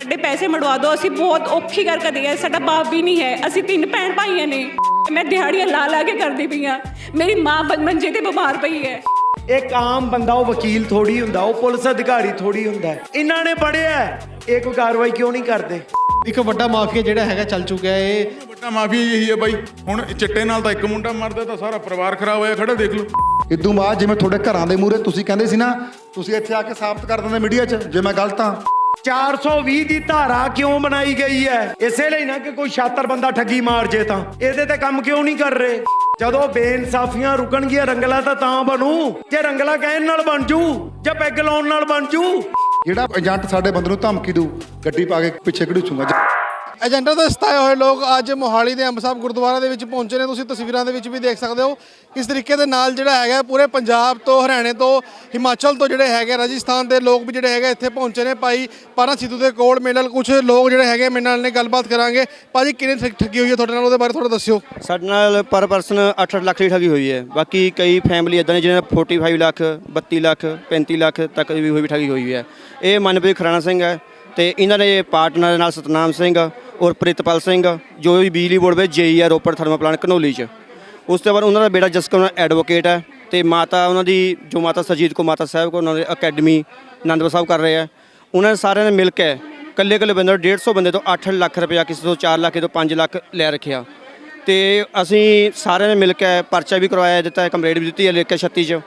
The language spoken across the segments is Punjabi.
ਸਾਡੇ ਪੈਸੇ ਮੜਵਾ ਦਿਓ ਅਸੀਂ ਬਹੁਤ ਔਖੀ ਕਰ ਕਦੇ ਹੈ ਸਾਡਾ ਬਾਪ ਵੀ ਨਹੀਂ ਹੈ ਅਸੀਂ ਤਿੰਨ ਭੈਣ ਭਾਈਆਂ ਨੇ। ਮੈਂ ਦਿਹਾੜੀਆਂ ਲਾ ਲਾ ਕੇ ਕਰਦੀ ਪਈ ਹਾਂ ਮੇਰੀ ਮਾਂ ਮੰਜੇ ਤੇ ਬਿਮਾਰ ਪਈ ਹੈ। ਇੱਕ ਆਮ ਬੰਦਾ ਉਹ ਵਕੀਲ ਥੋੜੀ ਹੁੰਦਾ ਉਹ ਪੁਲਿਸ ਅਧਿਕਾਰੀ ਥੋੜੀ ਹੁੰਦਾ। ਇਹਨਾਂ ਨੇ ਪੜਿਆ ਇਹ ਕੋਈ ਕਾਰਵਾਈ ਕਿਉਂ ਨਹੀਂ ਕਰਦੇ? ਇੱਕ ਵੱਡਾ ਮਾਫੀਆ ਜਿਹੜਾ ਹੈਗਾ ਚੱਲ ਚੁੱਕਿਆ ਇਹ ਵੱਡਾ ਮਾਫੀਆ ਇਹੀ ਹੈ ਬਾਈ ਹੁਣ ਚਿੱਟੇ ਨਾਲ ਤਾਂ ਇੱਕ ਮੁੰਡਾ ਮਰਦਾ ਤਾਂ ਸਾਰਾ ਪਰਿਵਾਰ ਖਰਾਬ ਹੋਇਆ ਖੜਾ ਦੇਖ ਲਓ। ਇਦੋਂ ਬਾਅਦ ਜਿਵੇਂ ਤੁਹਾਡੇ ਘਰਾਂ ਦੇ ਮੂਹਰੇ ਤੁਸੀਂ ਕਹਿੰਦੇ ਸੀ ਨਾ ਤੁਸੀਂ ਇੱਥੇ ਆ ਕੇ ਸਾਬਤ ਕਰ ਦਿੰਦੇ ਮੀਡੀਆ 'ਚ ਜੇ ਮੈਂ ਗਲਤ ਹਾਂ। 420 ਦੀ ਧਾਰਾ ਕਿਉਂ ਬਣਾਈ ਗਈ ਹੈ? ਇਸੇ ਲਈ ਨਾ ਕਿ ਕੋਈ ਛਾਤਰ ਬੰਦਾ ਠੱਗੀ ਮਾਰ ਜੇ ਤਾਂ। ਇਹਦੇ ਤੇ ਕੰਮ ਕਿਉਂ ਨਹੀਂ ਕਰ ਰਹੇ? ਜਦੋਂ ਬੇਇਨਸਾਫੀਆਂ ਰੁਕਣਗੀਆਂ ਰੰਗਲਾ ਤਾਂ ਤਾਂ ਬਣੂ। ਜੇ ਰੰਗਲਾ ਕਹਿਣ ਨਾਲ ਬਣ ਜੂ, ਜਾਂ ਪੈਗ ਲਾਉਣ ਨਾਲ ਬਣ ਜੂ। ਜਿਹੜਾ ਏਜੰਟ ਸਾਡੇ ਬੰਦੇ ਨੂੰ ਧਮਕੀ ਦੂ ਗੱਡੀ ਪਾ ਕੇ ਪਿੱਛੇ ਘੜੂਚੂਗਾ ਏਜੰਡਾ ਦੇ ਸਤਾਏ ਹੋਏ ਲੋਕ ਅੱਜ ਮੋਹਾਲੀ ਦੇ ਅੰਬ ਸਾਹਿਬ ਗੁਰਦੁਆਰਾ ਦੇ ਵਿੱਚ ਪਹੁੰਚੇ ਨੇ। ਤੁਸੀਂ ਤਸਵੀਰਾਂ ਦੇ ਵਿੱਚ ਵੀ ਦੇਖ ਸਕਦੇ ਹੋ ਕਿਸ ਤਰੀਕੇ ਦੇ ਨਾਲ ਜਿਹੜਾ ਹੈਗਾ ਪੂਰੇ ਪੰਜਾਬ ਤੋਂ, ਹਰਿਆਣੇ ਤੋਂ, ਹਿਮਾਚਲ ਤੋਂ ਜਿਹੜੇ ਹੈਗੇ ਰਾਜਸਥਾਨ ਦੇ ਲੋਕ ਵੀ ਜਿਹੜੇ ਹੈਗੇ ਇੱਥੇ ਪਹੁੰਚੇ ਨੇ। ਭਾਈ ਪਾਰਾ ਸਿੱਧੂ ਦੇ ਕੋਲ ਮੇਰੇ ਨਾਲ ਕੁਝ ਲੋਕ ਜਿਹੜੇ ਹੈਗੇ ਮੇਰੇ ਨਾਲ ਨੇ, ਗੱਲਬਾਤ ਕਰਾਂਗੇ। ਭਾਜੀ, ਕਿੰਨੇ ਠੱਗ- ਠੱਗੀ ਹੋਈ ਹੈ ਤੁਹਾਡੇ ਨਾਲ, ਉਹਦੇ ਬਾਰੇ ਥੋੜਾ ਦੱਸਿਓ। ਸਾਡੇ ਨਾਲ ਪਰ ਪਰਸਨ 8-8 ਲੱਖ ਦੀ ਠੱਗੀ ਹੋਈ ਹੈ। ਬਾਕੀ ਕਈ ਫੈਮਿਲੀ ਇਦਾਂ ਨੇ ਜਿਹਨਾਂ ਨੇ 45 ਲੱਖ 32 ਲੱਖ 35 ਲੱਖ ਤੱਕ ਦੀ ਵੀ ਹੋਈ ਠੱਗੀ ਹੋਈ ਹੈ। ਇਹ ਮਨਪ੍ਰੀਤ ਖਰਾਣਾ ਸਿੰਘ ਹੈ ਤੇ ਇਹਨਾਂ ਦੇ ਪਾਰਟਨਰ ਨਾਲ ਸਤਨਾਮ ਸਿੰਘ ਔਰ ਪ੍ਰਿਤਪਾਲ ਸਿੰਘ, ਜੋ ਵੀ ਬਿਜਲੀ ਬੋਰਡ ਵਿੱਚ ਜੇਈ ਹੈ ਰੋਪੜ ਥਰਮਲ ਪਲਾਂਟ ਘਨੌਲੀ 'ਚ। ਉਸ ਤੋਂ ਬਾਅਦ ਉਹਨਾਂ ਦਾ ਬੇਟਾ ਜਸਕਰਨ ਐਡਵੋਕੇਟ ਹੈ ਤੇ ਮਾਤਾ ਉਹਨਾਂ ਦੀ, ਜੋ ਮਾਤਾ ਸਰਜੀਤ ਕੋ ਮਾਤਾ ਸਾਹਿਬ ਕੋ ਉਹਨਾਂ ਦੇ ਅਕੈਡਮੀ ਆਨੰਦਪੁਰ ਸਾਹਿਬ ਕਰ ਰਹੇ ਆ। ਉਹਨਾਂ ਨੇ ਸਾਰਿਆਂ ਨੇ ਮਿਲ ਕੇ ਕੱਲੇ ਕੱਲੇ ਬੰਦੇ ਤੋਂ 150 ਬੰਦੇ ਤੋਂ 8 ਲੱਖ ਰੁਪਇਆ, ਕਿਸੇ ਤੋਂ 4 ਲੱਖ ਤੋਂ 5 ਲੱਖ ਲੈ ਰੱਖਿਆ। ਤੇ ਅਸੀਂ ਸਾਰਿਆਂ ਨੇ ਮਿਲ ਕੇ ਪਰਚਾ ਵੀ ਕਰਵਾਇਆ, ਦਿੱਤਾ ਹੈ ਕੰਪਲੇਂਟ ਵੀ ਦਿੱਤੀ ਹੈ ਲਿਖ ਕੇ 36 ਚ।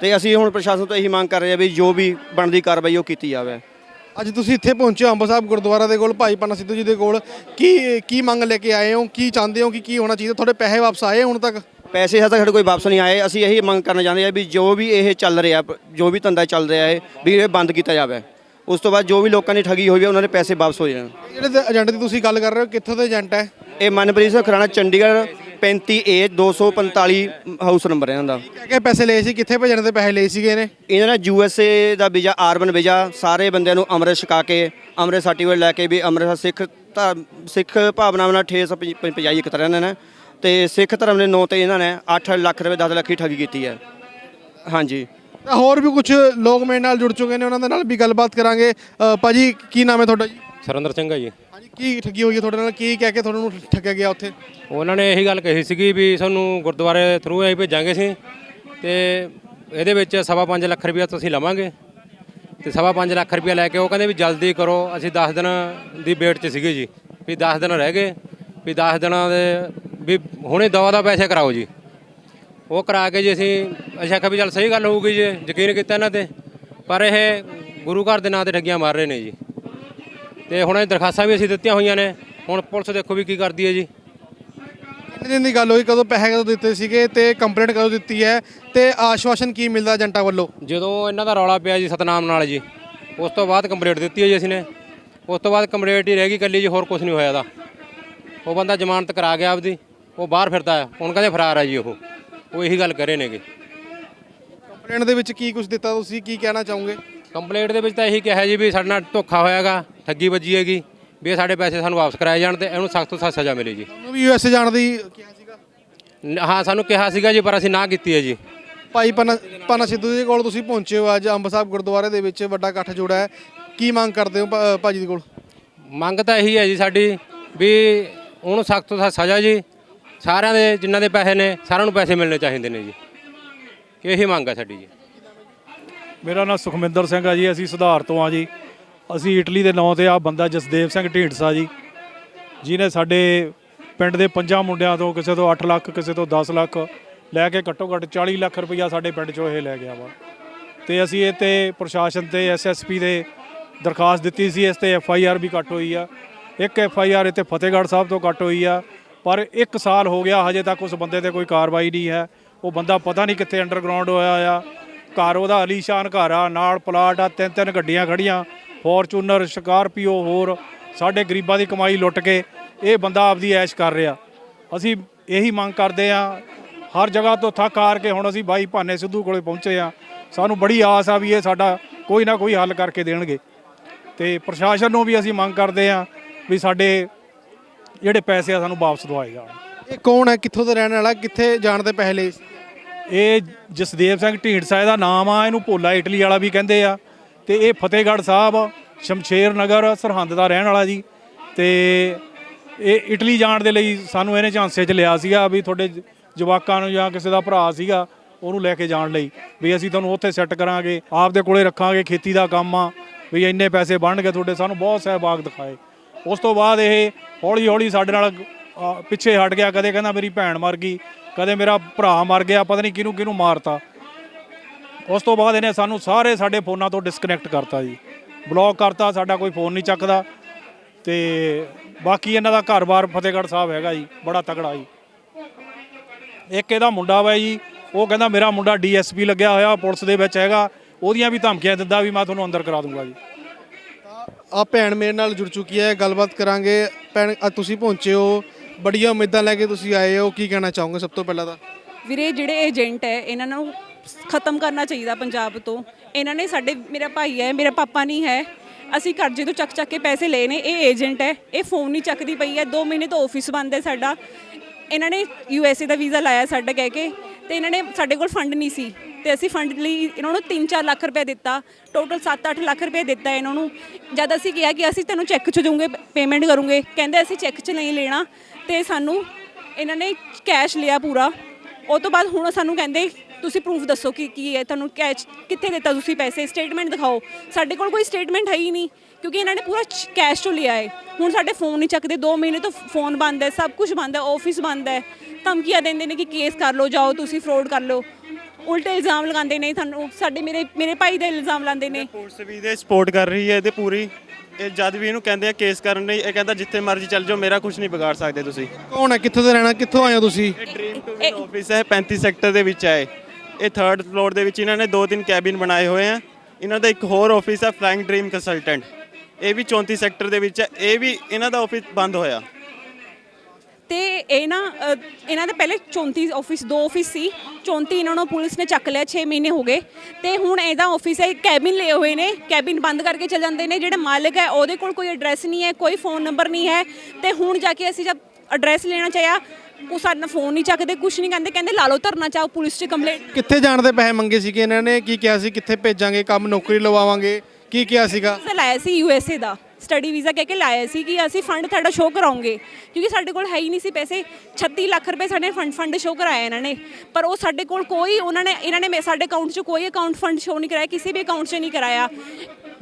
ਤੇ ਅਸੀਂ ਹੁਣ ਪ੍ਰਸ਼ਾਸਨ ਤੋਂ ਇਹੀ ਮੰਗ ਕਰ ਰਹੇ ਹਾਂ ਵੀ ਜੋ ਵੀ ਬਣਦੀ ਕਾਰਵਾਈ ਉਹ ਕੀਤੀ ਜਾਵੇ। ਅੱਜ ਤੁਸੀਂ ਇੱਥੇ ਪਹੁੰਚੇ ਹੋ ਅੰਬ ਸਾਹਿਬ ਗੁਰਦੁਆਰਾ ਦੇ ਕੋਲ ਭਾਈ ਪਾਨਾ ਸਿੱਧੂ ਜੀ ਦੇ ਕੋਲ। ਕੀ ਕੀ ਮੰਗ ਲੈ ਕੇ ਆਏ ਹੋ? ਕੀ ਚਾਹੁੰਦੇ ਹੋ ਕਿ ਕੀ ਹੋਣਾ ਚਾਹੀਦਾ? ਤੁਹਾਡੇ ਪੈਸੇ ਵਾਪਸ ਆਏ ਹੁਣ ਤੱਕ? ਪੈਸੇ ਹਜੇ ਤੱਕ ਸਾਡੇ ਕੋਈ ਵਾਪਸ ਨਹੀਂ ਆਏ। ਅਸੀਂ ਇਹੀ ਮੰਗ ਕਰਨਾ ਚਾਹੁੰਦੇ ਹਾਂ ਵੀ ਜੋ ਵੀ ਇਹ ਚੱਲ ਰਿਹਾ ਜੋ ਵੀ ਧੰਦਾ ਚੱਲ ਰਿਹਾ ਹੈ ਵੀ ਇਹ ਬੰਦ ਕੀਤਾ ਜਾਵੇ। ਉਸ ਤੋਂ ਬਾਅਦ ਜੋ ਵੀ ਲੋਕਾਂ ਦੀ ਠੱਗੀ ਹੋਈ ਹੈ ਉਹਨਾਂ ਦੇ ਪੈਸੇ ਵਾਪਸ ਹੋ ਜਾਣ। ਜਿਹੜੇ ਏਜੰਟ ਦੀ ਤੁਸੀਂ ਗੱਲ ਕਰ ਰਹੇ ਹੋ ਕਿੱਥੋਂ ਦੇ ਏਜੰਟ ਹੈ? ਇਹ Manpreet Singh Kharana Chandigarh 35 A 245 house number ਇਹਨਾਂ ਦਾ। ਕਹਿ ਕੇ ਪੈਸੇ ਲਏ ਸੀ? ਕਿੱਥੇ ਭੇਜਣ ਦੇ ਪੈਸੇ ਲਏ ਸੀਗੇ ਨੇ ਇਹਨਾਂ ਨੇ ਯੂ ਐਸ ਏ ਦਾ ਵੀਜ਼ਾ ਆਰਬਨ ਵੀਜ਼ਾ ਸਾਰੇ ਬੰਦਿਆਂ ਨੂੰ ਅੰਮ੍ਰਿਤ ਛਕਾ ਕੇ ਅੰਮ੍ਰਿਤ ਸਰਟੀਫਿਕੇਟ ਲੈ ਕੇ ਵੀ ਅੰਮ੍ਰਿਤ ਸਿੱਖ ਧਰਮ- ਸਿੱਖ ਭਾਵਨਾਵਾਂ ਨਾਲ ਠੇਸ ਪ- ਪ- ਪਜਾਈ ਇੱਕ ਤਰ੍ਹਾਂ ਇਹਨਾਂ ਨੇ। ਤੇ ਸਿੱਖ ਧਰਮ ਦੇ ਨਾਂ ਤੇ ਇਹਨਾਂ ਨੇ 8 ਲੱਖ ਰੁਪਏ 10 ਲੱਖ ਦੀ ਠੱਗੀ ਕੀਤੀ ਹੈ। ਹਾਂਜੀ। ਤਾਂ ਹੋਰ ਵੀ ਕੁਝ ਲੋਕ ਮੇਰੇ ਨਾਲ ਜੁੜ ਚੁੱਕੇ ਨੇ ਉਹਨਾਂ ਦੇ ਨਾਲ ਵੀ ਗੱਲਬਾਤ ਕਰਾਂਗੇ। ਅ, ਭਾਜੀ ਕੀ ਨਾਮ ਹੈ ਤੁਹਾਡਾ ਜੀ? ਸਰਿੰਦਰ ਸਿੰਘ ਆ ਜੀ। ਕੀ ਠੱਗੀ ਹੋਈ ਹੈ ਤੁਹਾਡੇ ਨਾਲ? ਕੀ ਕਹਿ ਕੇ ਤੁਹਾਨੂੰ ਠੱਗਿਆ ਗਿਆ ਉੱਥੇ? ਉਹਨਾਂ ਨੇ ਇਹੀ ਗੱਲ ਕਹੀ ਸੀਗੀ ਵੀ ਸਾਨੂੰ ਗੁਰਦੁਆਰੇ ਥਰੂ ਅਸੀਂ ਭੇਜਾਂਗੇ ਸੀ ਤੇ ਇਹਦੇ ਵਿੱਚ ਸਵਾ ਪੰਜ ਲੱਖ ਰੁਪਇਆ ਤੁਸੀਂ ਲਵਾਂਗੇ ਤੇ ਸਵਾ ਪੰਜ ਲੱਖ ਰੁਪਇਆ ਲੈ ਕੇ ਉਹ ਕਹਿੰਦੇ ਵੀ ਜਲਦੀ ਕਰੋ, ਅਸੀਂ 10 ਦਿਨ ਦੀ ਵੇਟ 'ਚ ਸੀਗੇ ਜੀ, ਵੀ 10 ਦਿਨ ਰਹਿ ਗਏ, ਵੀ 10 ਦਿਨਾਂ ਦੇ, ਵੀ ਹੁਣੇ ਦਵਾ ਦਾ ਪੈਸੇ ਕਰਾਓ ਜੀ। ਉਹ ਕਰਾ ਕੇ ਜੀ ਅਸੀਂ ਅਸੀਂ ਆਖਿਆ ਵੀ ਚੱਲ ਸਹੀ ਗੱਲ ਹੋਊਗੀ ਜੀ, ਯਕੀਨ ਕੀਤਾ ਇਹਨਾਂ ਤੇ, ਪਰ ਇਹ ਗੁਰੂ ਘਰ ਦੇ ਨਾਂ ਤੇ ਠੱਗੀਆਂ ਮਾਰ ਰਹੇ ਨੇ ਜੀ। ਤੇ ਹੁਣ ਇਹ ਦਰਖਾਸਤਾਂ ਵੀ ਅਸੀਂ ਦਿੱਤੀਆਂ ਹੋਈਆਂ ਨੇ। ਹੁਣ ਪੁਲਿਸ ਦੇਖੋ ਵੀ ਕੀ ਕਰਦੀ ਹੈ ਜੀ। ਕਿੰਨੇ ਦਿਨ ਦੀ ਗੱਲ ਹੋਈ? ਕਦੋਂ ਪੈਸੇ ਕਦੋਂ ਦਿੱਤੇ ਸੀਗੇ ਤੇ ਕੰਪਲੇਂਟ ਕਦੋਂ ਦਿੱਤੀ ਹੈ? ਤੇ ਆਸ਼ਵਾਸਨ ਕੀ ਮਿਲਦਾ ਏਜੰਟਾਂ ਵੱਲੋਂ? ਜਦੋਂ ਇਹਨਾਂ ਦਾ ਰੌਲਾ ਪਿਆ ਜੀ ਸਤਨਾਮ ਨਾਲ ਜੀ ਉਸ ਤੋਂ ਬਾਅਦ ਕੰਪਲੀਟ ਦਿੱਤੀ ਹੈ ਜੀ ਅਸੀਂ ਨੇ। ਉਸ ਤੋਂ ਬਾਅਦ ਕੰਪਲੀਟ ਹੀ ਰਹਿ ਗਈ ਕੱਲੀ ਜੀ ਹੋਰ ਕੁਝ ਨਹੀਂ ਹੋਇਆ ਦਾ ਉਹ ਬੰਦਾ ਜ਼ਮਾਨਤ ਕਰਾ ਗਿਆ ਆਪਦੀ ਉਹ ਬਾਹਰ ਫਿਰਦਾ ਹੈ। ਹੁਣ ਕਹਿੰਦੇ ਫਰਾਰ ਹੈ ਜੀ ਉਹ। ਉਹ ਇਹੀ ਗੱਲ ਕਰੇ ਨੇਗੇ। ਕੰਪਲੇਂਟ ਦੇ ਵਿੱਚ ਕੀ ਕੁਝ ਦਿੱਤਾ ਤੁਸੀਂ? ਕੀ ਕਹਿਣਾ ਚਾਹੋਗੇ? ਕੰਪਲੀਟ ਦੇ ਵਿੱਚ ਤਾਂ ਇਹੀ ਕਿਹਾ ਜੀ ਵੀ ਸਾਡੇ ਨਾਲ ਧੋਖਾ ਹੋਇਆਗਾ। ਠੱਗੀ ਵੱਜੀ ਹੈਗੀ ਵੀ ਇਹ ਸਾਡੇ ਪੈਸੇ ਸਾਨੂੰ ਵਾਪਸ ਕਰਾਏ ਜਾਣ ਤੇ ਇਹਨੂੰ ਸਖਤ ਤੋਂ ਸਖਤ ਸਜ਼ਾ ਮਿਲੇ ਜੀ। ਤੁਹਾਨੂੰ ਵੀ ਯੂਐਸਏ ਜਾਣ ਦੀ ਕਿਹਾ ਸੀਗਾ? ਨ- ਹਾਂ ਸਾਨੂੰ ਕਿਹਾ ਸੀਗਾ ਜੀ ਪਰ ਅਸੀਂ ਨਾ ਕੀਤੀ ਹੈ ਜੀ। ਭਾਈ ਪਾਨਾ ਪਾਨਾ ਸਿੱਧੂ ਜੀ ਕੋਲ ਤੁਸੀਂ ਪਹੁੰਚੇ ਹੋ ਅੱਜ ਅੰਬ ਸਾਹਿਬ ਗੁਰਦੁਆਰੇ ਦੇ ਵਿੱਚ ਵੱਡਾ ਇਕੱਠ ਜੋੜਾ ਹੈ। ਕੀ ਮੰਗ ਕਰਦੇ ਹੋ ਭਾ- ਭਾਜੀ ਦੇ ਕੋਲ? ਮੰਗ ਤਾਂ ਇਹੀ ਹੈ ਜੀ ਸਾਡੀ ਵੀ ਉਹਨੂੰ ਸਖਤ ਤੋਂ ਸਖਤ ਸਜ਼ਾ ਜੀ। ਸਾਰਿਆਂ ਦੇ ਜਿਨ੍ਹਾਂ ਦੇ ਪੈਸੇ ਨੇ ਸਾਰਿਆਂ ਨੂੰ ਪੈਸੇ ਮਿਲਣੇ ਚਾਹੀਦੇ ਨੇ ਜੀ। ਇਹੀ ਮੰਗ ਹੈ ਸਾਡੀ ਜੀ। ਮੇਰਾ ਨਾਮ ਸੁਖਮਿੰਦਰ ਸਿੰਘ ਆ ਜੀ ਅਸੀਂ ਸੁਧਾਰ ਤੋਂ ਆ ਜੀ। ਅਸੀਂ ਇਟਲੀ ਦੇ ਨਾਂ ਤੇ ਆ ਬੰਦਾ ਜਸਦੇਵ ਸਿੰਘ ਢੀਂਡਸਾ ਜੀ, ਜਿਹਨੇ ਸਾਡੇ ਪਿੰਡ ਦੇ ਪੰਜਾਂ ਮੁੰਡਿਆਂ ਤੋਂ ਕਿਸੇ ਤੋਂ 8 ਲੱਖ, ਕਿਸੇ ਤੋਂ 10 ਲੱਖ ਲੈ ਕੇ ਘੱਟੋ ਘੱਟ 40 ਲੱਖ ਰੁਪਈਆ ਸਾਡੇ ਪਿੰਡ ਚੋਂ ਇਹ ਲੈ ਗਿਆ ਵਾ। ਤੇ ਅਸੀਂ ਇਹ ਤੇ ਪ੍ਰਸ਼ਾਸਨ ਤੇ ਐਸਐਸਪੀ ਦੇ ਦਰਖਾਸਤ ਦਿੱਤੀ ਸੀ, ਇਸ ਤੇ ਐਫ ਆਈ ਆਰ ਵੀ ਕੱਟ ਹੋਈ ਆ। ਇੱਕ ਐਫ ਆਈ ਆਰ ਇੱਥੇ ਫਤਿਹਗੜ੍ਹ ਸਾਹਿਬ ਤੋਂ ਕੱਟ ਹੋਈ ਆ, ਪਰ 1 ਸਾਲ ਹੋ ਗਿਆ ਹਜੇ ਤੱਕ ਉਸ ਬੰਦੇ ਤੇ ਕੋਈ ਕਾਰਵਾਈ ਨਹੀਂ ਹੈ। ਉਹ ਬੰਦਾ ਪਤਾ ਨਹੀਂ ਕਿੱਥੇ ਅੰਡਰਗਰਾਉਂਡ ਹੋਇਆ ਆ, ਘਰ ਉਹਦਾ ਅਲੀਸ਼ਾਨ ਘਰ ਆ, ਨਾਲ ਪਲਾਟ ਆ ਤਿੰਨ ਤਿੰਨ ਗੱਡੀਆਂ ਖੜੀਆਂ ਫੋਰਚੂਨਰ ਸਕਾਰਪੀਓ ਹੋਰ ਸਾਡੇ ਗਰੀਬਾਂ ਦੀ ਕਮਾਈ ਲੁੱਟ ਕੇ ਇਹ ਬੰਦਾ ਆਪਦੀ ਐਸ਼ ਕਰ ਰਿਹਾ। ਅਸੀਂ ਇਹੀ ਮੰਗ ਕਰਦੇ ਆ ਹਰ ਜਗ੍ਹਾ ਤੋਂ ਥੱਕ ਹਾਰ ਕੇ ਹੁਣ ਅਸੀਂ ਬਾਈ ਭਾਨੇ ਸਿੱਧੂ ਕੋਲੇ ਪਹੁੰਚੇ ਆ ਸਾਨੂੰ ਬੜੀ ਆਸ ਆ ਵੀ ਇਹ ਸਾਡਾ ਕੋਈ ਨਾ ਕੋਈ ਹੱਲ ਕਰਕੇ ਦੇਣਗੇ। ਤੇ ਪ੍ਰਸ਼ਾਸਨ ਨੂੰ ਵੀ ਅਸੀਂ ਮੰਗ ਕਰਦੇ ਆ ਵੀ ਸਾਡੇ ਜਿਹੜੇ ਪੈਸੇ ਆ ਸਾਨੂੰ ਵਾਪਸ ਦਵਾਏ ਜਾਣ। ਇਹ ਕੌਣ ਹੈ? ਕਿੱਥੋਂ ਦਾ ਰਹਿਣ ਵਾਲਾ? ਕਿੱਥੇ ਜਾਣ ਦੇ ਸੀ ਇਹ ਜਸਦੇਵ ਸਿੰਘ ਢੀਂਡਸਾ ਇਹਦਾ ਨਾਮ ਆ ਇਹਨੂੰ ਭੋਲਾ ਇਟਲੀ ਵਾਲਾ ਵੀ ਕਹਿੰਦੇ ਆ। ਤੇ ਇਹ ਫਤਿਹਗੜ੍ਹ ਸਾਹਿਬ, ਸ਼ਮਸ਼ੇਰ ਨਗਰ, ਸਰਹੰਦ ਦਾ ਰਹਿਣ ਵਾਲਾ ਜੀ। ਤੇ ਇਹ ਇਟਲੀ ਜਾਣ ਦੇ ਲਈ ਸਾਨੂੰ ਇਹਨੇ ਝਾਂਸੇ 'ਚ ਲਿਆ ਸੀਗਾ ਵੀ ਤੁਹਾਡੇ ਜਵਾਕਾਂ ਨੂੰ ਜਾਂ ਕਿਸੇ ਦਾ ਭਰਾ ਸੀਗਾ, ਉਹਨੂੰ ਲੈ ਕੇ ਜਾਣ ਲਈ। ਵੀ ਅਸੀਂ ਤੁਹਾਨੂੰ ਉੱਥੇ ਸੈੱਟ ਕਰਾਂਗੇ, ਆਪਦੇ ਕੋਲੇ ਰੱਖਾਂਗੇ, ਖੇਤੀ ਦਾ ਕੰਮ ਆ। ਵੀ ਇੰਨੇ ਪੈਸੇ ਬਣਨਗੇ ਤੁਹਾਡੇ, ਸਾਨੂੰ ਬਹੁਤ ਸਹਿਬਾਗ ਦਿਖਾਏ। ਉਸ ਤੋਂ ਬਾਅਦ ਇਹ ਹੌਲੀ ਹੌਲੀ ਸਾਡੇ ਨਾਲ ਪਿੱਛੇ ਹਟ ਗਿਆ, ਕਦੇ ਕਹਿੰਦਾ ਮੇਰੀ ਭੈਣ ਮਰ ਗਈ, ਕਦੇ ਮੇਰਾ ਭਰਾ ਮਰ ਗਿਆ, ਪਤਾ ਨਹੀਂ ਕਿਹਨੂੰ ਕਿਹਨੂੰ ਮਾਰਤਾ। ਉਸ ਤੋਂ ਬਾਅਦ ਇਹਨੇ ਸਾਨੂੰ ਸਾਰੇ ਸਾਡੇ ਫੋਨਾਂ ਤੋਂ ਡਿਸਕਨੈਕਟ ਕਰਤਾ ਜੀ। ਬਲੌਕ ਕਰਤਾ ਸਾਡਾ ਕੋਈ ਫੋਨ ਨਹੀਂ ਚੱਕਦਾ। ਤੇ ਬਾਕੀ ਇਹਨਾਂ ਦਾ ਘਰ-ਬਾਰ ਫਤਿਹਗੜ੍ਹ ਸਾਹਿਬ ਹੈਗਾ ਜੀ ਬੜਾ ਤਕੜਾ ਜੀ। ਇੱਕ ਇਹਦਾ ਮੁੰਡਾ ਵਾ ਜੀ ਉਹ ਕਹਿੰਦਾ ਮੇਰਾ ਮੁੰਡਾ ਡੀਐਸਪੀ ਲੱਗਿਆ ਹੋਇਆ ਪੁਲਿਸ ਦੇ ਵਿੱਚ ਹੈਗਾ। ਉਹਦੀਆਂ ਵੀ ਧਮਕੀਆਂ ਦਿੰਦਾ ਵੀ ਮੈਂ ਤੁਹਾਨੂੰ ਅੰਦਰ ਕਰਾ ਦੂੰਗਾ ਜੀ। ਆ ਭੈਣ ਮੇਰੇ ਨਾਲ ਜੁੜ ਚੁੱਕੀ ਹੈ ਗੱਲਬਾਤ ਕਰਾਂਗੇ। ਭੈਣ ਅੱਜ ਤੁਸੀਂ ਪਹੁੰਚੇ ਹੋ। ਬੜੀਆਂ ਉਮੀਦਾਂ ਲੈ ਕੇ ਤੁਸੀਂ ਆਏ ਹੋ ਕੀ ਕਹਿਣਾ ਚਾਹੋਗੇ ਸਭ ਤੋਂ ਪਹਿਲਾਂ ਤਾਂ? ਵੀਰੇ ਜਿਹੜੇ ਏਜੰਟ ਹੈ ਇਹਨਾਂ ਨੂੰ ਖਤਮ ਕਰਨਾ ਚਾਹੀਦਾ ਪੰਜਾਬ ਤੋਂ। ਇਹਨਾਂ ਨੇ ਸਾਡੇ, ਮੇਰਾ ਭਾਈ ਹੈ, ਮੇਰਾ ਪਾਪਾ ਨਹੀਂ ਹੈ। ਅਸੀਂ ਕਰਜ਼ੇ ਤੋਂ ਚੱਕ ਚੱਕ ਕੇ ਪੈਸੇ ਲਏ ਨੇ, ਇਹ ਏਜੰਟ ਹੈ, ਇਹ ਫੋਨ ਨਹੀਂ ਚੱਕਦੀ ਪਈ ਹੈ। 2 ਮਹੀਨੇ ਤੋਂ ਆਫਿਸ ਬੰਦ ਹੈ ਸਾਡਾ। ਇਹਨਾਂ ਨੇ ਯੂ ਐਸ ਏ ਦਾ ਵੀਜ਼ਾ ਲਾਇਆ ਸਾਡਾ ਕਹਿ ਕੇ, ਤੇ ਇਹਨਾਂ ਨੇ ਸਾਡੇ ਕੋਲ ਫੰਡ ਨਹੀਂ ਸੀ। ਤੇ ਅਸੀਂ ਫੰਡ ਲਈ ਇਹਨਾਂ ਨੂੰ 3-4 ਲੱਖ ਰੁਪਏ ਦਿੱਤਾ। ਟੋਟਲ 7-8 ਲੱਖ ਰੁਪਏ ਦਿੱਤਾ ਇਹਨਾਂ ਨੂੰ। ਜਦ ਅਸੀਂ ਕਿਹਾ ਕਿ ਅਸੀਂ ਤੈਨੂੰ ਚੈੱਕ 'ਚ ਦੂੰਗੇ ਪੇਮੈਂਟ ਕਰੂੰਗੇ, ਕਹਿੰਦੇ ਅਸੀਂ ਚੈੱਕ 'ਚ ਨਹੀਂ ਲੈਣਾ। ਤੇ ਸਾਨੂੰ ਇਹਨਾਂ ਨੇ ਕੈਸ਼ ਲਿਆ ਪੂਰਾ। ਉਹ ਤੋਂ ਬਾਅਦ ਹੁਣ ਸਾਨੂੰ ਕਹਿੰਦੇ ਤੁਸੀਂ ਪ੍ਰੂਫ ਦੱਸੋ ਕਿ ਕੀ ਹੈ ਤੁਹਾਨੂੰ ਕੈਸ਼ ਕਿੱਥੇ ਦਿੱਤਾ? ਤੁਸੀਂ ਪੈਸੇ ਸਟੇਟਮੈਂਟ ਦਿਖਾਓ। ਸਾਡੇ ਕੋਲ ਕੋਈ ਸਟੇਟਮੈਂਟ ਹੈ ਹੀ ਨਹੀਂ ਕਿਉਂਕਿ ਇਹਨਾਂ ਨੇ ਪੂਰਾ ਕੈਸ਼ ਤੋਂ ਲਿਆ ਹੈ। ਹੁਣ ਸਾਡੇ ਫੋਨ ਨਹੀਂ ਚੱਕਦੇ 2 ਮਹੀਨੇ ਤੋਂ ਫੋਨ ਬੰਦ ਹੈ ਸਭ ਕੁਝ ਬੰਦ ਹੈ ਆਫਿਸ ਬੰਦ ਹੈ। ਧਮਕੀਆਂ ਦਿੰਦੇ ਨੇ ਕਿ ਕੇਸ ਕਰ ਲਓ ਜਾਓ ਤੁਸੀਂ ਫਰੋਡ ਕਰ ਲਓ। ਉਲਟੇ ਇਲਜ਼ਾਮ ਲਗਾਉਂਦੇ ਨੇ ਤੁਹਾਨੂੰ ਸਾਡੇ ਮੇਰੇ ਮੇਰੇ ਭਾਈ ਦੇ ਇਲਜ਼ਾਮ ਲਾਉਂਦੇ ਨੇ। ਪੁਲਿਸ ਵੀ ਇਹਦੇ ਸਪੋਰਟ ਕਰ ਰਹੀ ਹੈ ਇਹਦੇ ਪੂਰੀ। ਇਹ ਜਦ ਵੀ ਇਹਨੂੰ ਕਹਿੰਦੇ ਆ ਕੇਸ ਕਰਨ ਲਈ ਇਹ ਕਹਿੰਦਾ ਜਿੱਥੇ ਮਰਜ਼ੀ ਚੱਲ ਜਾਓ ਮੇਰਾ ਕੁਝ ਨਹੀਂ ਵਿਗਾੜ ਸਕਦੇ ਤੁਸੀਂ। ਕੌਣ ਹੈ? ਕਿੱਥੋਂ ਦੇ ਰਹਿਣਾ? ਕਿੱਥੋਂ ਆਏ ਹੋ ਤੁਸੀਂ? ਇਹ ਡ੍ਰੀਮ ਟੂ ਵਿਨ ਆਫਿਸ ਹੈ 35 ਸੈਕਟਰ ਦੇ ਵਿੱਚ ਹੈ ਇਹ। ਇਹ ਥਰਡ ਫਲੋਰ ਦੇ ਵਿੱਚ ਇਹਨਾਂ ਨੇ ਦੋ ਤਿੰਨ ਕੈਬਿਨ ਬਣਾਏ ਹੋਏ ਆ। ਇਹਨਾਂ ਦਾ ਇੱਕ ਹੋਰ ਆਫਿਸ ਹੈ ਫਲਾਈਂਗ ਡ੍ਰੀਮ ਕੰਸਲਟੈਂਟ ਇਹ ਵੀ 34 ਸੈਕਟਰ ਦੇ ਵਿੱਚ ਹੈ ਇਹ ਵੀ ਇਹਨਾਂ ਦਾ ਆਫਿਸ ਬੰਦ ਹੋਇਆ। ਤੇ ਇਹ ਨਾ ਅ, ਇਹਨਾਂ ਦੇ ਪਹਿਲੇ 34 ਆਫਿਸ ਦੋ ਆਫਿਸ ਸੀ। 34 ਇਹਨਾਂ ਨੂੰ ਪੁਲਿਸ ਨੇ ਚੱਕ ਲਿਆ 6 ਮਹੀਨੇ ਹੋ ਗਏ। ਤੇ ਹੁਣ ਇਹਦਾ ਆਫਿਸ ਹੈ ਕੈਬਿਨ ਲਏ ਹੋਏ ਨੇ। ਕੈਬਿਨ ਬੰਦ ਕਰਕੇ ਚਲ ਜਾਂਦੇ ਨੇ। ਜਿਹੜੇ ਮਾਲਕ ਹੈ ਉਹਦੇ ਕੋਲ ਕੋਈ ਐਡਰੈਸ ਨਹੀਂ ਹੈ ਕੋਈ ਫੋਨ ਨੰਬਰ ਨਹੀਂ ਹੈ। ਤੇ ਹੁਣ ਜਾ ਕੇ ਅਸੀਂ ਜਦ ਐਡਰੈਸ ਲੈਣਾ ਚਾਹਿਆ ਉਹ ਸਾਡਾ ਫੋਨ ਨਹੀਂ ਚੱਕਦੇ ਕੁਝ ਨਹੀਂ ਕਹਿੰਦੇ ਕਹਿੰਦੇ ਲਾ ਲਓ ਧਰਨਾ ਚਾਹੋ ਪੁਲਿਸ 'ਚ ਕੰਪਲੇਂਟ ਕਿੱਥੇ ਜਾਣ ਦੇ ਪੈਸੇ ਮੰਗੇ ਸੀਗੇ ਇਹਨਾਂ ਨੇ? ਕੀ ਕਿਹਾ ਸੀ? ਕਿੱਥੇ ਭੇਜਾਂਗੇ? ਕੰਮ ਨੌਕਰੀ ਲਵਾਵਾਂਗੇ? ਕੀ ਕਿਹਾ ਸੀਗਾ? ਵੀਜ਼ਾ ਲਾਇਆ ਸੀ ਯੂ ਐਸ ਏ ਦਾ। ਸਟੱਡੀ ਵੀਜ਼ਾ ਕਹਿ ਕੇ ਲਾਇਆ ਸੀ ਕਿ ਅਸੀਂ ਫੰਡ ਤੁਹਾਡਾ ਸ਼ੋਅ ਕਰਾਉਂਗੇ। ਕਿਉਂਕਿ ਸਾਡੇ ਕੋਲ ਹੈ ਹੀ ਨਹੀਂ ਸੀ ਪੈਸੇ। 36 ਲੱਖ ਰੁਪਏ ਸਾਡੇ ਫੰਡ ਫੰਡ ਸ਼ੋਅ ਕਰਾਇਆ ਇਹਨਾਂ ਨੇ। ਪਰ ਉਹ ਸਾਡੇ ਕੋਲ ਕੋਈ ਉਹਨਾਂ ਨੇ ਇਹਨਾਂ ਨੇ ਮੇ- ਸਾਡੇ ਅਕਾਊਂਟ 'ਚ ਕੋਈ ਅਕਾਊਂਟ ਫੰਡ ਸ਼ੋਅ ਨਹੀਂ ਕਰਾਇਆ ਕਿਸੇ ਵੀ ਅਕਾਊਂਟ 'ਚ ਨਹੀਂ ਕਰਾਇਆ।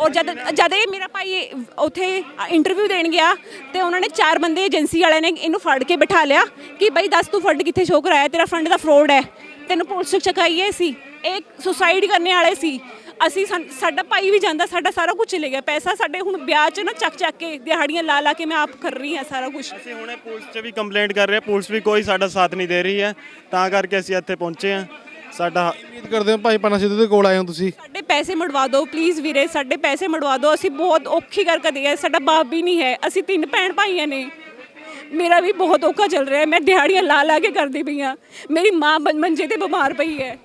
ਔਰ ਜਦ ਜਦ ਇਹ ਮੇਰਾ ਭਾਈ ਉੱਥੇ ਇੰਟਰਵਿਊ ਦੇਣ ਗਿਆ ਤੇ ਉਹਨਾਂ ਨੇ ਚਾਰ ਬੰਦੇ ਏਜੰਸੀ ਵਾਲਿਆਂ ਨੇ ਇਹਨੂੰ ਫੜ ਕੇ ਬਿਠਾ ਲਿਆ ਕਿ ਬਈ ਦੱਸ ਤੂੰ ਫੰਡ ਕਿੱਥੇ ਸ਼ੋਅ ਕਰਾਇਆ? ਤੇਰਾ ਫੰਡ ਦਾ ਫਰੋਡ ਹੈ। ਤੈਨੂੰ ਪੁਲਿਸ ਚਕਾਈਏ ਸੀ ਇਹ ਸੁਸਾਈਡ ਕਰਨੇ ਵਾਲੇ ਸੀ। ਅਸੀਂ ਸਾਡਾ ਭਾਈ ਵੀ ਜਾਂਦਾ ਸਾਡਾ ਸਾਰਾ ਕੁਝ ਚਲੇ ਗਿਆ। ਪੈਸਾ ਸਾਡੇ ਹੁਣ ਵਿਆਹ 'ਚ ਨਾ ਚੱਕ ਚੱਕ ਕੇ ਦਿਹਾੜੀਆਂ ਲਾ ਲਾ ਕੇ ਮੈਂ ਆਪ ਕਰ ਰਹੀ ਹਾਂ ਸਾਰਾ ਕੁਝ ਅਸੀਂ ਹੁਣੇ ਪੁਲਿਸ 'ਚ ਵੀ ਕੰਪਲੇਂਟ ਕਰ ਰਹੇ ਹਾਂ। ਪੁਲਿਸ ਵੀ ਕੋਈ ਸਾਡਾ ਸਾਥ ਨਹੀਂ ਦੇ ਰਹੀ ਹੈ। ਤਾਂ ਕਰਕੇ ਅਸੀਂ ਇੱਥੇ ਪਹੁੰਚੇ ਹਾਂ। ਸਾਡਾ ਉਮੀਦ ਕਰਦੇ ਹੋ ਭਾਈ ਪਨਾ ਸਿੱਧੂ ਦੇ ਕੋਲ ਆਏ ਹੋ ਤੁਸੀਂ। ਪੈਸੇ ਮੜਵਾ ਦਿਓ ਪਲੀਜ਼ ਵੀਰੇ ਸਾਡੇ ਪੈਸੇ ਮੜਵਾ ਦਿਓ। ਅਸੀਂ ਬਹੁਤ ਔਖੀ ਕਰਕੇ ਦੇ ਆ ਸਾਡਾ ਬਾਪ ਵੀ ਨਹੀਂ ਹੈ। ਅਸੀਂ ਤਿੰਨ ਭੈਣ ਭਾਈਆਂ ਨੇ। ਮੇਰਾ ਵੀ ਬਹੁਤ ਔਖਾ ਚੱਲ ਰਿਹਾ ਹੈ। ਮੈਂ ਦਿਹਾੜੀਆਂ ਲਾ ਲਾ ਕੇ ਕਰਦੀ ਪਈ ਹਾਂ। ਮੇਰੀ ਮਾਂ ਮੰ- ਮੰਜੇ ਤੇ ਬਿਮਾਰ ਪਈ ਹੈ।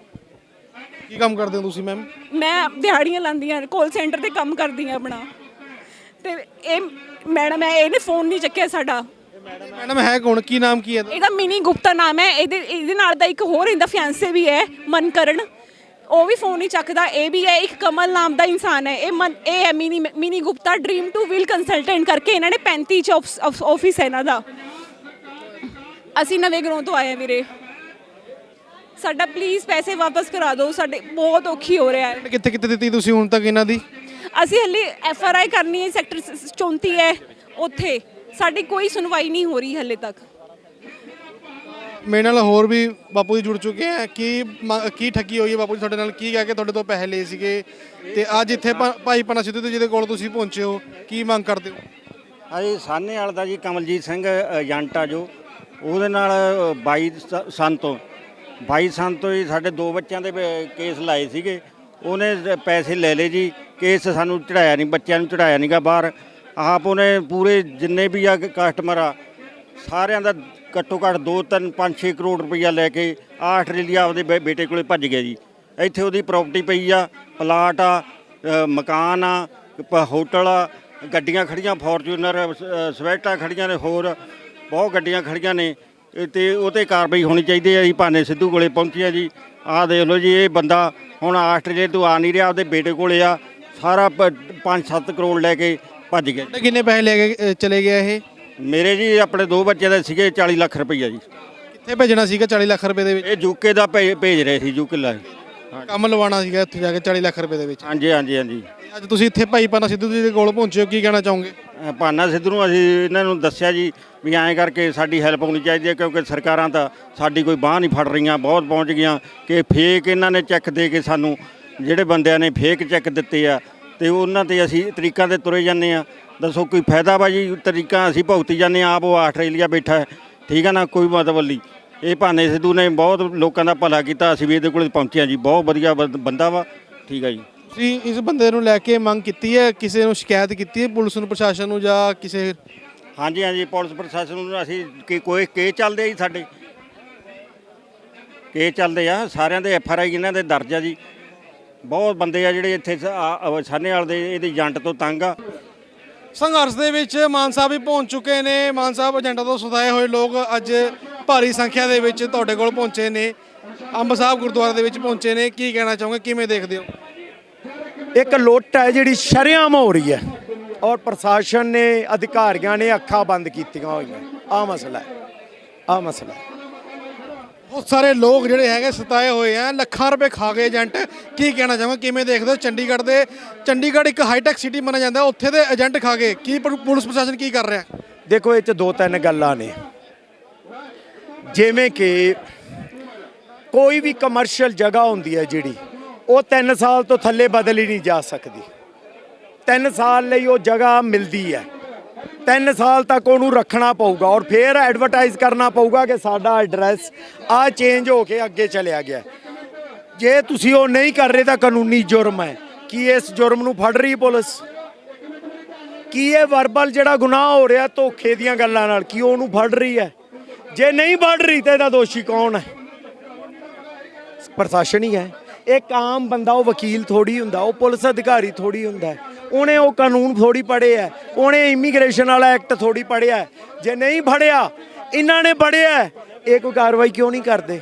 ਕੀ ਕੰਮ ਕਰਦੇ ਹੋ ਤੁਸੀਂ ਮੈਮ ਮੈਂ ਦਿਹਾੜੀਆਂ ਲਾਉਂਦੀ ਹਾਂ। ਕਾਲ ਸੈਂਟਰ ਤੇ ਕੰਮ ਕਰਦੀ ਹਾਂ ਆਪਣਾ। ਤੇ ਇਹ ਮੈਡਮ ਹੈ ਇਹਨੇ ਫੋਨ ਨਹੀਂ ਚੱਕਿਆ ਸਾਡਾ। ਮੈਡਮ ਹੈ ਕੌਣ? ਕੀ ਨਾਮ ਕੀ ਹੈ? ਇਹਦਾ ਮਿਨੀ ਗੁਪਤਾ ਨਾਮ ਹੈ। ਇਹਦੇ ਇਹਦੇ ਨਾਲ ਦਾ ਇੱਕ ਹੋਰ ਇਹਦਾ ਫਿਆਂਸੇ ਵੀ ਹੈ ਮਨਕਰਨ। ਉਹ ਵੀ ਫੋਨ ਨਹੀਂ ਚੱਕਦਾ। ਇਹ ਵੀ ਹੈ ਇੱਕ ਕਮਲ ਨਾਮ ਦਾ ਇਨਸਾਨ ਹੈ। ਇਹ ਮਨ ਇਹ ਹੈ Mini Mini Gupta dream to will consultant ਕਰਕੇ ਇਹਨਾਂ ਨੇ 35 ਚ ਆਫਿਸ ਹੈ ਇਹਨਾਂ ਦਾ। ਅਸੀਂ ਨਵੇਂ ਗਰੋਂ ਤੋਂ ਆਏ ਹਾਂ ਵੀਰੇ। ਸਾਡਾ ਪਲੀਜ਼ ਪੈਸੇ ਵਾਪਸ ਕਰਾ ਦਿਓ। ਸਾਡੇ ਬਹੁਤ ਔਖੀ ਹੋ ਰਿਹਾ ਹੈ। ਕਿੱਥੇ ਕਿੱਥੇ ਦਿੱਤੀ ਤੁਸੀਂ ਹੁਣ ਤੱਕ ਇਹਨਾਂ ਦੀ? ਅਸੀਂ ਹਲੇ ਐਫ ਆਰ ਆਈ ਕਰਨੀ ਹੈ ਸੈਕਟਰ 34 ਹੈ। ਉੱਥੇ ਸਾਡੀ ਕੋਈ ਸੁਣਵਾਈ ਨਹੀਂ ਹੋ ਰਹੀ ਹਲੇ ਤੱਕ। ਮੇਰੇ ਨਾਲ ਹੋਰ ਵੀ ਬਾਪੂ ਜੀ ਜੁੜ ਚੁੱਕੇ ਆ। ਕੀ ਮ- ਕੀ ਠੱਗੀ ਹੋਈ ਹੈ ਬਾਪੂ ਜੀ ਤੁਹਾਡੇ ਨਾਲ? ਕੀ ਕਹਿ ਕੇ ਤੁਹਾਡੇ ਤੋਂ ਪੈਸੇ ਲਏ ਸੀਗੇ? ਤੇ ਅੱਜ ਇੱਥੇ ਭਾ- ਭਾਈ ਪਨਾ ਸਿੱਧੂ ਦੇ ਜਿਹਦੇ ਕੋਲ ਤੁਸੀਂ ਪਹੁੰਚੇ ਹੋ ਕੀ ਮੰਗ ਕਰਦੇ ਹੋ? ਅਜੇ ਸਾਹਨੇ ਵਾਲ ਦਾ ਜੀ ਕਮਲਜੀਤ ਸਿੰਘ ਏਜੰਟ ਆ ਜੋ। ਉਹਦੇ ਨਾਲ ਅ, 22 ਸ- ਸੰਨ ਤੋਂ। 22 ਸੰਨ ਤੋਂ ਹੀ ਸਾਡੇ ਦੋ ਬੱਚਿਆਂ ਦੇ ਵੇ- ਕੇਸ ਲਾਏ ਸੀਗੇ। ਉਹਨੇ ਜ- ਪੈਸੇ ਲੈ ਲਏ ਜੀ। ਕੇਸ ਸਾਨੂੰ ਚੜਾਇਆ ਨਹੀਂ ਬੱਚਿਆਂ ਨੂੰ ਚੜਾਇਆ ਨਹੀਂਗਾ ਬਾਹਰ। ਆਪ ਉਹਨੇ ਪੂਰੇ ਜਿੰਨੇ ਵੀ ਆ ਕਸਟਮਰ ਆ ਸਾਰਿਆਂ ਦਾ ਘੱਟੋ ਘੱਟ 2 3 5 6 ਕਰੋੜ ਰੁਪਈਆ ਲੈ ਕੇ ਆ ਆਸਟ੍ਰੇਲੀਆ ਆਪਦੇ ਬੇ- ਬੇਟੇ ਕੋਲੇ ਭੱਜ ਗਿਆ ਜੀ। ਇੱਥੇ ਉਹਦੀ ਪ੍ਰਾਪਰਟੀ ਪਈ ਆ ਪਲਾਟ ਆ ਅ, ਮਕਾਨ ਆ ਪ- ਹੋਟਲ ਆ ਗੱਡੀਆਂ ਖੜੀਆਂ ਫੋਰਚੂਨਰ ਸ- ਸਵੈਟਾਂ ਖੜੀਆਂ ਨੇ ਹੋਰ ਬਹੁਤ ਗੱਡੀਆਂ ਖੜੀਆਂ ਨੇ। ਇਹ ਤੇ ਉਹ ਤੇ ਕਾਰਵਾਈ ਹੋਣੀ ਚਾਹੀਦੀ ਹੈ ਜੀ ਭਾਨੇ ਸਿੱਧੂ ਕੋਲੇ ਪਹੁੰਚਿਆ ਜੀ। ਆਹ ਦੇਖ ਲਓ ਜੀ ਇਹ ਬੰਦਾ ਹੁਣ ਆਸਟ੍ਰੇਲੀਆ ਤੋਂ ਆ ਨਹੀਂ ਰਿਹਾ ਉਹਦੇ ਬੇਟੇ ਕੋਲੇ ਆ। ਸਾਰਾ 5-7 ਕਰੋੜ ਲੈ ਕੇ ਭੱਜ ਗਿਆ ਤੁਹਾਡੇ ਕਿੰਨੇ ਪੈਸੇ ਲੈ ਕੇ ਅ, ਚਲੇ ਗਿਆ ਇਹ? ਮੇਰੇ ਜੀ ਆਪਣੇ ਦੋ ਬੱਚੇ ਦੇ ਸੀਗੇ 40 ਲੱਖ ਰੁਪਈਆ ਜੀ। ਕਿੱਥੇ ਭੇਜਣਾ ਸੀਗਾ 40 ਲੱਖ ਰੁਪਏ ਦੇ ਵਿੱਚ? ਇਹ ਯੂਕੇ ਦਾ ਭੇ- ਭੇਜ ਰਹੇ ਸੀ ਯੂਕੇ ਲਾ। ਕੰਮ ਲਵਾਉਣਾ ਸੀਗਾ ਉੱਥੇ ਜਾ ਕੇ 40 ਲੱਖ ਰੁਪਏ ਦੇ ਵਿੱਚ। ਹਾਂਜੀ ਹਾਂਜੀ ਹਾਂਜੀ। ਅੱਜ ਤੁਸੀਂ ਇੱਥੇ ਭਾਈ ਪਾਨਾ ਸਿੱਧੂ ਜੀ ਦੇ ਕੋਲ ਪਹੁੰਚੇ ਹੋ ਕੀ ਕਹਿਣਾ ਚਾਹੋਗੇ? ਅ, ਭਾਨਾ ਸਿੱਧੂ ਨੂੰ ਅਸੀਂ ਇਹਨਾਂ ਨੂੰ ਦੱਸਿਆ ਜੀ ਵੀ ਐਂ ਕਰਕੇ ਸਾਡੀ ਹੈਲਪ ਹੋਣੀ ਚਾਹੀਦੀ ਹੈ ਕਿਉਂਕਿ ਸਰਕਾਰਾਂ ਤਾਂ ਸਾਡੀ ਕੋਈ ਬਾਹ ਨਹੀਂ ਫੜ ਰਹੀਆਂ ਬਹੁਤ ਪਹੁੰਚ ਗਈਆਂ ਕਿ ਫੇਕ ਇਹਨਾਂ ਨੇ ਚੈੱਕ ਦੇ ਕੇ ਸਾਨੂੰ ਜਿਹੜੇ ਬੰਦਿਆਂ ਨੇ ਫੇਕ ਚੈੱਕ ਦਿੱਤੇ ਆ ਤੇ ਉਹਨਾਂ ਤੇ ਅਸੀਂ ਤਰੀਕਾਂ ਤੇ ਤੁਰੇ ਜਾਂਦੇ ਆ ਦੱਸੋ ਕੋਈ ਫਾਇਦਾ ਵਾ ਜੀ ਤਰੀਕਾਂ ਅਸੀਂ ਭੁਗਤੀ ਜਾਂਦੇ ਆ ਆਪ ਉਹ ਆਸਟ੍ਰੇਲੀਆ ਬੈਠਾ ਹੈ। ਠੀਕ ਹੈ ਨਾ ਕੋਈ ਮਤਲਬ ਨਹੀਂ। ਇਹ ਭਾਨੇ ਸਿੱਧੂ ਨੇ ਬਹੁਤ ਲੋਕਾਂ ਦਾ ਭਲਾ ਕੀਤਾ ਅਸੀਂ ਵੀ ਇਹਦੇ ਕੋਲ ਪਹੁੰਚੇ ਹਾਂ ਜੀ। ਬਹੁਤ ਵਧੀਆ ਬੰਦ- ਬੰਦਾ ਵਾ। ਠੀਕ ਹੈ ਜੀ। ਤੁਸੀਂ ਇਸ ਬੰਦੇ ਨੂੰ ਲੈ ਕੇ ਮੰਗ ਕੀਤੀ ਹੈ ਕਿਸੇ ਨੂੰ ਸ਼ਿਕਾਇਤ ਕੀਤੀ ਹੈ ਪੁਲਿਸ ਨੂੰ ਪ੍ਰਸ਼ਾਸਨ ਨੂੰ ਜਾਂ ਕਿਸੇ ਹਾਂਜੀ ਹਾਂਜੀ ਪੁਲਿਸ ਪ੍ਰਸ਼ਾਸਨ ਨੂੰ ਅਸੀਂ ਕਿ ਕੋਈ ਕੇਸ ਚੱਲਦੇ ਆ ਜੀ ਸਾਡੇ। ਕੇਸ ਚੱਲਦੇ ਆ ਸਾਰਿਆਂ ਦੇ ਐਫ ਆਰ ਆਈ ਇਹਨਾਂ ਦੇ ਦਰਜ ਆ ਜੀ। ਬਹੁਤ ਬੰਦੇ ਆ ਜਿਹੜੇ ਇੱਥੇ ਸਾਨੇ ਵਾਲ ਦੇ ਇਹਦੇ ਏਜੰਟ ਤੋਂ ਤੰਗ ਆ। ਸੰਘਰਸ਼ ਦੇ ਵਿੱਚ ਮਾਨ ਸਾਹਿਬ ਵੀ ਪਹੁੰਚ ਚੁੱਕੇ ਨੇ। ਮਾਨ ਸਾਹਿਬ, ਏਜੰਡਾ ਤੋਂ ਸੁਧਾਏ ਹੋਏ ਲੋਕ ਅੱਜ ਭਾਰੀ ਸੰਖਿਆ ਦੇ ਵਿੱਚ ਤੁਹਾਡੇ ਕੋਲ ਪਹੁੰਚੇ ਨੇ। ਅੰਬ ਸਾਹਿਬ ਗੁਰਦੁਆਰਾ ਦੇ ਵਿੱਚ ਪਹੁੰਚੇ ਨੇ। ਕੀ ਕਹਿਣਾ ਚਾਹੋਗੇ? ਕਿਵੇਂ ਦੇਖਦੇ ਹੋ? ਇੱਕ ਲੁੱਟ ਹੈ ਜਿਹੜੀ ਸ਼ਰੇਆਮ ਹੋ ਰਹੀ ਹੈ ਔਰ ਪ੍ਰਸ਼ਾਸਨ ਨੇ, ਅਧਿਕਾਰੀਆਂ ਨੇ ਅੱਖਾਂ ਬੰਦ ਕੀਤੀਆਂ ਹੋਈਆਂ। ਆ ਮਸਲਾ ਹੈ। ਆ ਮਸਲਾ ਬਹੁਤ ਸਾਰੇ ਲੋਕ ਜਿਹੜੇ ਹੈਗੇ ਸਤਾਏ ਹੋਏ ਆ, ਲੱਖਾਂ ਰੁਪਏ ਖਾ ਗਏ ਏਜੰਟ। ਕੀ ਕਹਿਣਾ ਚਾਹੋਗੇ ਕਿਵੇਂ ਦੇਖਦੇ ਹੋ? ਚੰਡੀਗੜ੍ਹ ਦੇ, ਚੰਡੀਗੜ੍ਹ ਇੱਕ ਹਾਈਟੈਕ ਸਿਟੀ ਮੰਨਿਆ ਜਾਂਦਾ, ਉੱਥੇ ਦੇ ਏਜੰਟ ਖਾ ਗਏ। ਕੀ ਪੁਲਿਸ ਪ੍ਰਸ਼ਾਸਨ ਕੀ ਕਰ ਰਿਹਾ? ਦੇਖੋ, ਇਹ ਚ ਦੋ ਤਿੰਨ ਗੱਲਾਂ ਨੇ। ਜਿਵੇਂ ਕਿ ਕੋਈ ਵੀ ਕਮਰਸ਼ੀਅਲ ਜਗ੍ਹਾ ਹੁੰਦੀ ਹੈ ਜਿਹੜੀ, ਉਹ 3 ਸਾਲ ਤੋਂ ਥੱਲੇ ਬਦਲ ਹੀ ਨਹੀਂ ਜਾ ਸਕਦੀ। 3 ਸਾਲ ਲਈ ਉਹ ਜਗ੍ਹਾ ਮਿਲਦੀ ਹੈ। 3 ਸਾਲ ਤੱਕ ਉਹਨੂੰ ਰੱਖਣਾ ਪਊਗਾ ਔਰ ਫਿਰ ਐਡਵਰਟਾਈਜ਼ ਕਰਨਾ ਪਊਗਾ ਕਿ ਸਾਡਾ ਐਡਰੈਸ ਆ ਚੇਂਜ ਹੋ ਕੇ ਅੱਗੇ ਚਲਿਆ ਗਿਆ। ਜੇ ਤੁਸੀਂ ਉਹ ਨਹੀਂ ਕਰ ਰਹੇ ਤਾਂ ਕਾਨੂੰਨੀ ਜੁਰਮ ਹੈ। ਕੀ ਇਸ ਜੁਰਮ ਨੂੰ ਫੜ ਰਹੀ ਪੁਲਿਸ? ਕੀ ਇਹ ਵਰਬਲ ਜਿਹੜਾ ਗੁਨਾਹ ਹੋ ਰਿਹਾ ਧੋਖੇ ਦੀਆਂ ਗੱਲਾਂ ਨਾਲ, ਕੀ ਉਹਨੂੰ ਫੜ ਰਹੀ ਹੈ? ਜੇ ਨਹੀਂ ਫੜ ਰਹੀ ਤਾਂ ਇਹਦਾ ਦੋਸ਼ੀ ਕੌਣ ਹੈ? ਪ੍ਰਸ਼ਾਸਨ ਹੀ ਹੈ। ਇੱਕ ਆਮ ਬੰਦਾ, ਉਹ ਵਕੀਲ ਥੋੜੀ ਹੁੰਦਾ, ਉਹ ਪੁਲਿਸ ਅਧਿਕਾਰੀ ਥੋੜੀ ਹੁੰਦਾ ਉਹਨੇ ਉਹ ਕਾਨੂੰਨ ਥੋੜੀ ਪੜ੍ਹਿਆ ਉਹਨੇ ਇਮੀਗ੍ਰੇਸ਼ਨ ਵਾਲਾ ਐਕਟ ਥੋੜੀ ਪੜ੍ਹਿਆ ਜੇ ਨਹੀਂ ਫੜਿਆ ਇਹਨਾਂ ਨੇ ਪੜ੍ਹਿਆ ਇਹ ਕੋਈ ਕਾਰਵਾਈ ਕਿਉਂ ਨਹੀਂ ਕਰਦੇ?